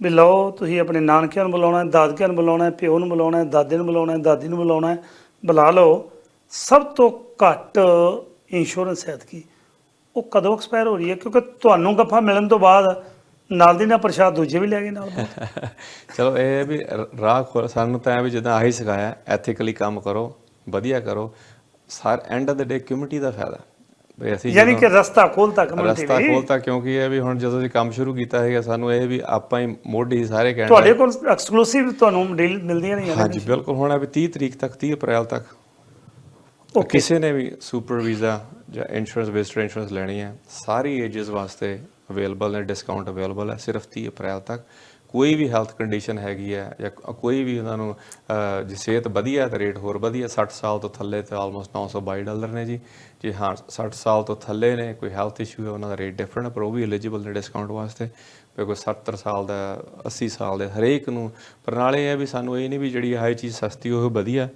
ਵੀ ਲਓ ਤੁਸੀਂ ਆਪਣੇ ਨਾਨਕਿਆਂ ਨੂੰ ਬੁਲਾਉਣਾ ਹੈ ਦਾਦਕਿਆਂ ਨੂੰ ਬੁਲਾਉਣਾ ਹੈ ਪਿਓ ਨੂੰ ਬੁਲਾਉਣਾ ਹੈ ਦਾਦੇ ਨੂੰ ਬੁਲਾਉਣਾ ਹੈ ਦਾਦੀ ਨੂੰ ਬੁਲਾਉਣਾ ਹੈ ਬੁਲਾ ਲਓ। ਸਭ ਤੋਂ ਘੱਟ ਇੰਸ਼ੋਰੈਂਸ ਹੈ ਕੀ ਉਹ ਕਦੋਂ ਐਕਸਪਾਇਰ ਹੋ ਰਹੀ ਹੈ? ਕਿਉਂਕਿ ਤੁਹਾਨੂੰ ਗੱਫਾ ਮਿਲਣ ਤੋਂ ਬਾਅਦ ਨਾਲ ਦੀ ਨਾਲ ਪ੍ਰਸ਼ਾਦ ਦੂਜੇ ਵੀ ਲੈ ਗਏ ਨਾਲ <laughs> ਚਲੋ ਇਹ ਵੀ ਰਾਹ ਖੋਲ ਸਾਨੂੰ ਤਾਂ ਵੀ ਜਿੱਦਾਂ ਆਹੀ ਸਿਖਾਇਆ ਐਥੀਕਲੀ ਕੰਮ ਕਰੋ ਵਧੀਆ ਕਰੋ ਸਾਰ end of the day community ਦਾ ਫਾਇਦਾ। ਵੀ ਅਸੀਂ ਯਾਨੀ ਕਿ ਰਸਤਾ ਖੋਲਤਾ ਕਮਿਊਨਿਟੀ ਰਸਤਾ ਖੋਲਤਾ ਕਿਉਂਕਿ ਇਹ ਵੀ ਹੁਣ ਜਦੋਂ ਅਸੀਂ ਕੰਮ ਸ਼ੁਰੂ ਕੀਤਾ ਹੈਗਾ ਸਾਨੂੰ ਇਹ ਵੀ ਆਪਾਂ ਹੀ ਮੋਢੀ ਸਾਰੇ ਕਹਿਣ ਤੁਹਾਡੇ ਕੋਲ ਐਕਸਕਲੂਸਿਵ ਤੁਹਾਨੂੰ ਡੀਲ ਮਿਲਦੀਆਂ ਨਹੀਂ ਹਾਂਜੀ ਬਿਲਕੁਲ ਹੁਣ ਹੈ ਵੀ 30 ਤਰੀਕ ਤੱਕ 30 ਅਪ੍ਰੈਲ ਤੱਕ। ਕਿਸੇ ਨੇ ਵੀ ਸੁਪਰ ਵੀਜ਼ਾ ਜਾਂ ਇੰਸ਼ੋਰੈਂਸ ਵਿਜ਼ਟਰ ਇੰਸ਼ੋਰੈਂਸ ਲੈਣੀ ਹੈ ਸਾਰੀ ਏਜਸ ਵਾਸਤੇ ਅਵੇਲੇਬਲ ਨੇ ਡਿਸਕਾਊਂਟ ਅਵੇਲੇਬਲ ਹੈ, ਸਿਰਫ 30 ਅਪ੍ਰੈਲ ਤੱਕ। ਕੋਈ ਵੀ ਹੈਲਥ ਕੰਡੀਸ਼ਨ ਹੈਗੀ ਹੈ ਜਾਂ ਕੋਈ ਵੀ ਉਹਨਾਂ ਨੂੰ ਜੇ ਸਿਹਤ ਵਧੀਆ ਤਾਂ ਰੇਟ ਹੋਰ ਵਧੀਆ 60 ਸਾਲ ਤੋਂ ਥੱਲੇ ਤੇ ਆਲਮੋਸਟ 922 ਡਾਲਰ ਨੇ ਜੀ। ਜੇ ਹਾਂ 60 ਸਾਲ ਤੋਂ ਥੱਲੇ ਨੇ, ਕੋਈ ਹੈਲਥ ਇਸ਼ੂ ਹੈ, ਉਹਨਾਂ ਦਾ ਰੇਟ ਡਿਫਰੈਂਟ ਪਰ ਉਹ ਵੀ ਐਲੀਜੀਬਲ ਨੇ ਡਿਸਕਾਊਂਟ ਵਾਸਤੇ। ਤੇ ਕੋਈ 70 ਸਾਲ ਦਾ 80 ਸਾਲ ਦੇ ਹਰੇਕ ਨੂੰ, ਪਰ ਨਾਲੇ ਇਹ ਹੈ ਵੀ ਸਾਨੂੰ ਇਹ ਨਹੀਂ ਵੀ ਜਿਹੜੀ ਹਾਈ ਚੀਜ਼ ਸਸਤੀ, ਉਹ ਵਧੀਆ।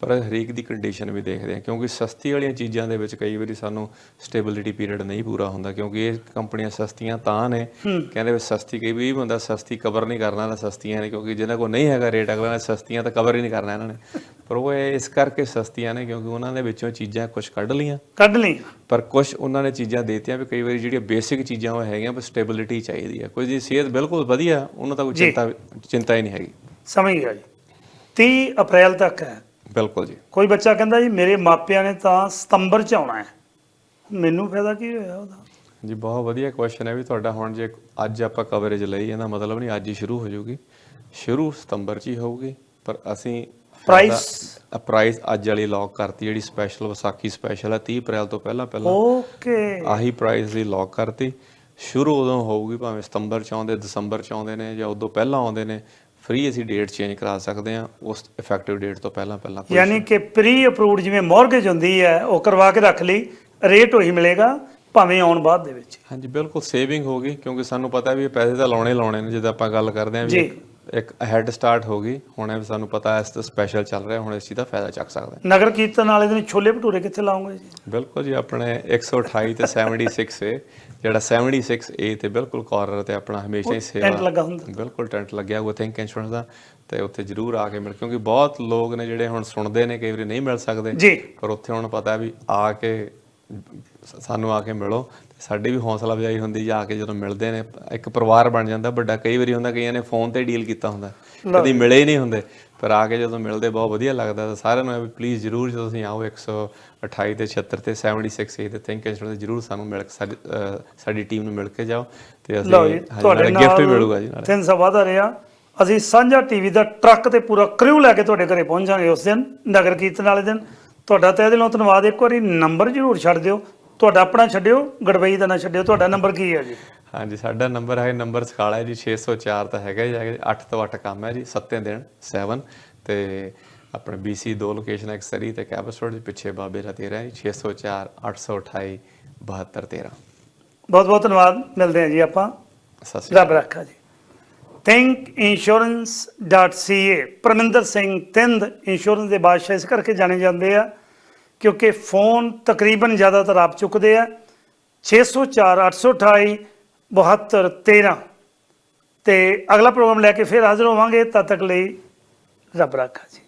ਪਰ ਹਰੇਕ ਦੀ ਕੰਡੀਸ਼ਨ ਵੀ ਦੇਖਦੇ ਆ ਕਿਉਂਕਿ ਸਸਤੀ ਵਾਲੀਆਂ ਚੀਜ਼ਾਂ ਦੇ ਵਿੱਚ ਕਈ ਵਾਰੀ ਸਾਨੂੰ ਸਟੇਬਿਲਿਟੀ ਪੀਰੀਅਡ ਨਹੀਂ ਪੂਰਾ ਹੁੰਦਾ ਕਿਉਂਕਿ ਇਹ ਕੰਪਨੀਆਂ ਸਸਤੀਆਂ ਤਾਂ ਨੇ। ਕਹਿੰਦੇ ਵੀ ਸਸਤੀ ਕਈ ਵੀ ਬੰਦਾ ਸਸਤੀ ਕਵਰ ਨਹੀਂ ਕਰਨਾ ਤਾਂ ਸਸਤੀਆਂ ਨੇ ਕਿਉਂਕਿ ਜਿਹਨਾਂ ਕੋਲ ਨਹੀਂ ਹੈਗਾ ਰੇਟ ਅਗਲਾ ਨੇ ਸਸਤੀਆਂ ਤਾਂ ਕਵਰ ਹੀ ਨਹੀਂ ਕਰਨਾ ਇਹਨਾਂ ਨੇ। ਪਰ ਉਹ ਇਸ ਕਰਕੇ ਸਸਤੀਆਂ ਨੇ ਕਿਉਂਕਿ ਉਹਨਾਂ ਦੇ ਵਿੱਚੋਂ ਚੀਜ਼ਾਂ ਕੁਝ ਕੱਢ ਲੀਆਂ ਕੱਢ ਲਈ ਪਰ ਕੁਝ ਉਹਨਾਂ ਨੇ ਚੀਜ਼ਾਂ ਦੇਤੀਆਂ ਵੀ ਕਈ ਵਾਰੀ ਜਿਹੜੀਆਂ ਬੇਸਿਕ ਚੀਜ਼ਾਂ ਉਹ ਹੈਗੀਆਂ ਪਰ ਸਟੇਬਿਲਿਟੀ ਚਾਹੀਦੀ ਹੈ ਕੋਈ ਦੀ ਸਿਹਤ ਬਿਲਕੁਲ ਵਧੀਆ ਉਹਨਾਂ ਤਾਂ ਕੋਈ ਚਿੰਤਾ ਚਿੰਤਾ ਹੀ ਨਹੀਂ ਹੈਗੀ। ਸਮਝ ਗਿਆ ਜੀ। 30 ਅਪ੍ਰੈਲ ਤੱਕ ਹੈ। ਬਿਲਕੁਲ ਜੀ। ਕੋਈ ਬੱਚਾ ਕਹਿੰਦਾ ਜੀ ਮੇਰੇ ਮਾਪਿਆਂ ਨੇ ਤਾਂ ਸਤੰਬਰ ਚ ਆਉਣਾ ਹੈ। ਮੈਨੂੰ ਫਾਇਦਾ ਕੀ ਹੋਇਆ ਉਹਦਾ? ਜੀ ਬਹੁਤ ਵਧੀਆ ਕੁਐਸਚਨ ਹੈ ਵੀ ਤੁਹਾਡਾ। ਹੁਣ ਜੇ ਅੱਜ ਆਪਾਂ ਕਵਰੇਜ ਲਈ ਇਹਦਾ ਮਤਲਬ ਨਹੀਂ ਅੱਜ ਹੀ ਸ਼ੁਰੂ ਹੋ ਜਾਊਗੀ। ਸ਼ੁਰੂ ਸਤੰਬਰ 'ਚ ਹੀ ਹੋਊਗੀ ਪਰ ਅਸੀਂ Price? ਪ੍ਰਾਈਸ ਅੱਜ ਵਾਲੀ ਲੌਕ ਕਰਤੀ ਜਿਹੜੀ ਸਪੈਸ਼ਲ ਵਿਸਾਖੀ ਸਪੈਸ਼ਲ ਹੈ 30 ਅਪ੍ਰੈਲ ਤੋਂ ਪਹਿਲਾਂ ਪਹਿਲਾਂ। ਓਕੇ ਆਹੀ ਪ੍ਰਾਈਸ ਦੀ ਲੌਕ ਕਰਤੀ। ਸ਼ੁਰੂ ਉਦੋਂ ਹੋਊਗੀ ਭਾਵੇਂ ਸਤੰਬਰ ਚ ਆਉਂਦੇ ਦਸੰਬਰ ਚ ਆਉਂਦੇ ਨੇ ਜਾਂ ਉਦੋਂ ਪਹਿਲਾਂ ਆਉਂਦੇ ਨੇ। ਫ੍ਰੀ ਅਸੀਂ ਡੇਟ ਚੇਂਜ ਕਰਾ ਸਕਦੇ ਹਾਂ ਉਸ ਇਫੈਕਟਿਵ ਡੇਟ ਤੋਂ ਪਹਿਲਾਂ ਪਹਿਲਾਂ ਕੋਈ ਯਾਨੀ ਕਿ ਪ੍ਰੀ ਅਪਰੂਵਡ ਜਿਵੇਂ ਮਾਰਗੇਜ ਹੁੰਦੀ ਹੈ ਉਹ ਕਰਵਾ ਕੇ ਰੱਖ ਲਈ ਰੇਟ ਉਹੀ ਮਿਲੇਗਾ ਭਾਵੇਂ ਆਉਣ ਬਾਅਦ ਦੇ ਵਿੱਚ ਹਾਂਜੀ ਬਿਲਕੁਲ ਸੇਵਿੰਗ ਹੋ ਗਈ ਕਿਉਂਕਿ ਸਾਨੂੰ ਪਤਾ ਵੀ ਇਹ ਪੈਸੇ ਤਾਂ ਲਾਉਣੇ ਲਾਉਣੇ ਨੇ ਜਦੋਂ ਆਪਾਂ ਗੱਲ ਕਰਦੇ ਹਾਂ ਵੀ। ਇੱਕ- ਹੈਡ ਸਟਾਰਟ ਹੋ ਗਈ ਹੁਣ ਇਹ ਸਾਨੂੰ ਪਤਾ ਹੈ ਇਸ ਤੋਂ ਸਪੈਸ਼ਲ ਚੱਲ ਰਿਹਾ ਹੁਣ ਇਸ ਚੀਜ਼ ਦਾ ਫਾਇਦਾ ਚੱਕ ਸਕਦੇ ਹਾਂ। ਨਗਰ ਕੀਰਤਨ ਵਾਲੇ ਦਿਨ ਛੋਲੇ ਭਟੂਰੇ ਕਿੱਥੇ ਲਾਉਂਗੇ ਜੀ? ਬਿਲਕੁਲ ਜੀ ਆਪਣੇ 128 ਤੇ 76 ਏ ਜਿਹੜਾ 76 ਏ ਤੇ ਬਿਲਕੁਲ ਕਾਰਨਰ ਤੇ ਆਪਣਾ ਹਮੇਸ਼ਾ ਹੀ ਸੇਵਾ ਟੈਂਟ ਲੱਗਾ ਹੁੰਦਾ। ਬਿਲਕੁਲ ਟੈਂਟ ਲੱਗਿਆ ਹੋਇਆ ਥਿੰਕ ਇੰਸ਼ੋਰੈਂਸ ਦਾ ਤੇ ਉੱਥੇ ਜਰੂਰ ਆ ਕੇ ਮਿਲ ਕਿਉਂਕਿ ਬਹੁਤ ਲੋਕ ਨੇ ਜਿਹੜੇ ਹੁਣ ਸੁਣਦੇ ਨੇ ਕਈ ਵਾਰੀ ਨਹੀਂ ਮਿਲ ਸਕਦੇ। ਜੀ। ਪਰ ਉੱਥੇ ਹੁਣ ਪਤਾ ਵੀ ਆ ਕੇ ਸਾਨੂੰ ਆ ਕੇ ਮਿਲੋ ਸਾਡੀ ਵੀ ਹੌਸਲਾ ਅਫਜ਼ਾਈ ਹੁੰਦੀ ਜਾ ਕੇ ਜਦੋਂ ਮਿਲਦੇ ਨੇ ਇੱਕ ਪਰਿਵਾਰ ਬਣ ਜਾਂਦਾ ਵੱਡਾ ਕਈ ਵਾਰੀ ਹੁੰਦਾ ਕਈਆਂ ਨੇ ਫੋਨ ਤੇ ਡੀਲ ਕੀਤਾ ਹੁੰਦਾ ਕਦੀ ਮਿਲੇ ਹੀ ਨਹੀਂ ਹੁੰਦੇ ਪਰ ਆ ਕੇ ਜਦੋਂ ਮਿਲਦੇ ਬਹੁਤ ਵਧੀਆ ਲੱਗਦਾ ਤਾਂ ਸਾਰਿਆਂ ਨੂੰ ਵੀ ਪਲੀਜ਼ ਜਰੂਰ ਜਦੋਂ ਤੁਸੀਂ ਆਓ 128 ਤੇ 76 ਤੇ 76 ਏ ਤੇ ਥਿੰਕ ਇੰਸ਼ੋਰੈਂਸ ਜਰੂਰ ਸਾਨੂੰ ਮਿਲ ਕੇ ਸਾਡੀ ਟੀਮ ਨੂੰ ਮਿਲ ਕੇ ਜਾਓ ਤੇ ਅਸੀਂ ਤੁਹਾਡੇ ਨਾਲੇ ਗਿਫਟ ਵੀ ਮਿਲੂਗਾ ਜੀ ਨਾਲੇ। ਤਿੰਨ ਸੌ ਵਾਧਾ ਰਿਹਾ। ਅਸੀਂ ਸਾਂਝਾ ਟੀਵੀ ਦਾ ਟਰੱਕ ਤੇ ਪੂਰਾ ਕਰਿਊ ਲੈ ਕੇ ਤੁਹਾਡੇ ਘਰੇ ਪਹੁੰਚਾਂਗੇ ਉਸ ਦਿਨ ਨਗਰ ਕੀਰਤਨ ਵਾਲੇ ਦਿਨ। ਤੁਹਾਡਾ ਤਹਿ ਦਿਲੋਂ ਧੰਨਵਾਦ। ਇੱਕ ਵਾਰੀ ਨੰਬਰ ਜ਼ਰੂਰ ਛੱਡ ਦਿਓ। ਤੁਹਾਡਾ ਆਪਣਾ ਛੱਡਿਓ ਗੜਬਈ ਦਾ ਨਾ ਛੱਡਿਓ ਤੁਹਾਡਾ ਨੰਬਰ ਕੀ ਹੈ ਜੀ? ਹਾਂਜੀ ਸਾਡਾ ਨੰਬਰ ਹੈ ਨੰਬਰ ਸਕਾਲਾ ਜੀ 604 ਤਾਂ ਹੈਗਾ ਹੀ ਹੈਗਾ ਜੀ 8 ਤੋਂ 8 ਕੰਮ ਹੈ ਜੀ ਸੱਤੇ ਦਿਨ 7 ਤੇ ਆਪਣੇ BC ਦੋ ਲੋਕੇਸ਼ਨ ਇੱਕ ਸਰੀ ਤੇ ਕੈਬਸ ਰੋਡ ਦੇ ਪਿੱਛੇ ਬਾਬੇ ਦਾ 13 ਜੀ 604 828 7213 ਬਹੁਤ ਬਹੁਤ ਧੰਨਵਾਦ ਮਿਲਦੇ ਹਾਂ ਜੀ ਆਪਾਂ। ਸਤਿ ਸ਼੍ਰੀ ਰੱਬ ਰੱਖਾ ਜੀ। Thinkinsurance.ca ਪਰਮਿੰਦਰ ਸਿੰਘ ਤਿੰਦ ਇੰਸ਼ੋਰੈਂਸ ਦੇ ਬਾਦਸ਼ਾਹ ਇਸ ਕਰਕੇ ਜਾਣੇ ਜਾਂਦੇ ਆ। ਕਿਉਂਕਿ ਫੋਨ ਤਕਰੀਬਨ ਜ਼ਿਆਦਾਤਰ ਆਪ ਚੁੱਕਦੇ ਆ। 604 828 72 13 ਤੇ ਅਗਲਾ ਪ੍ਰੋਗਰਾਮ ਲੈ ਕੇ ਫਿਰ ਹਾਜ਼ਰ ਹੋਵਾਂਗੇ। ਤਦ ਤੱਕ ਲਈ ਰੱਬ ਰੱਖਾ ਜੀ।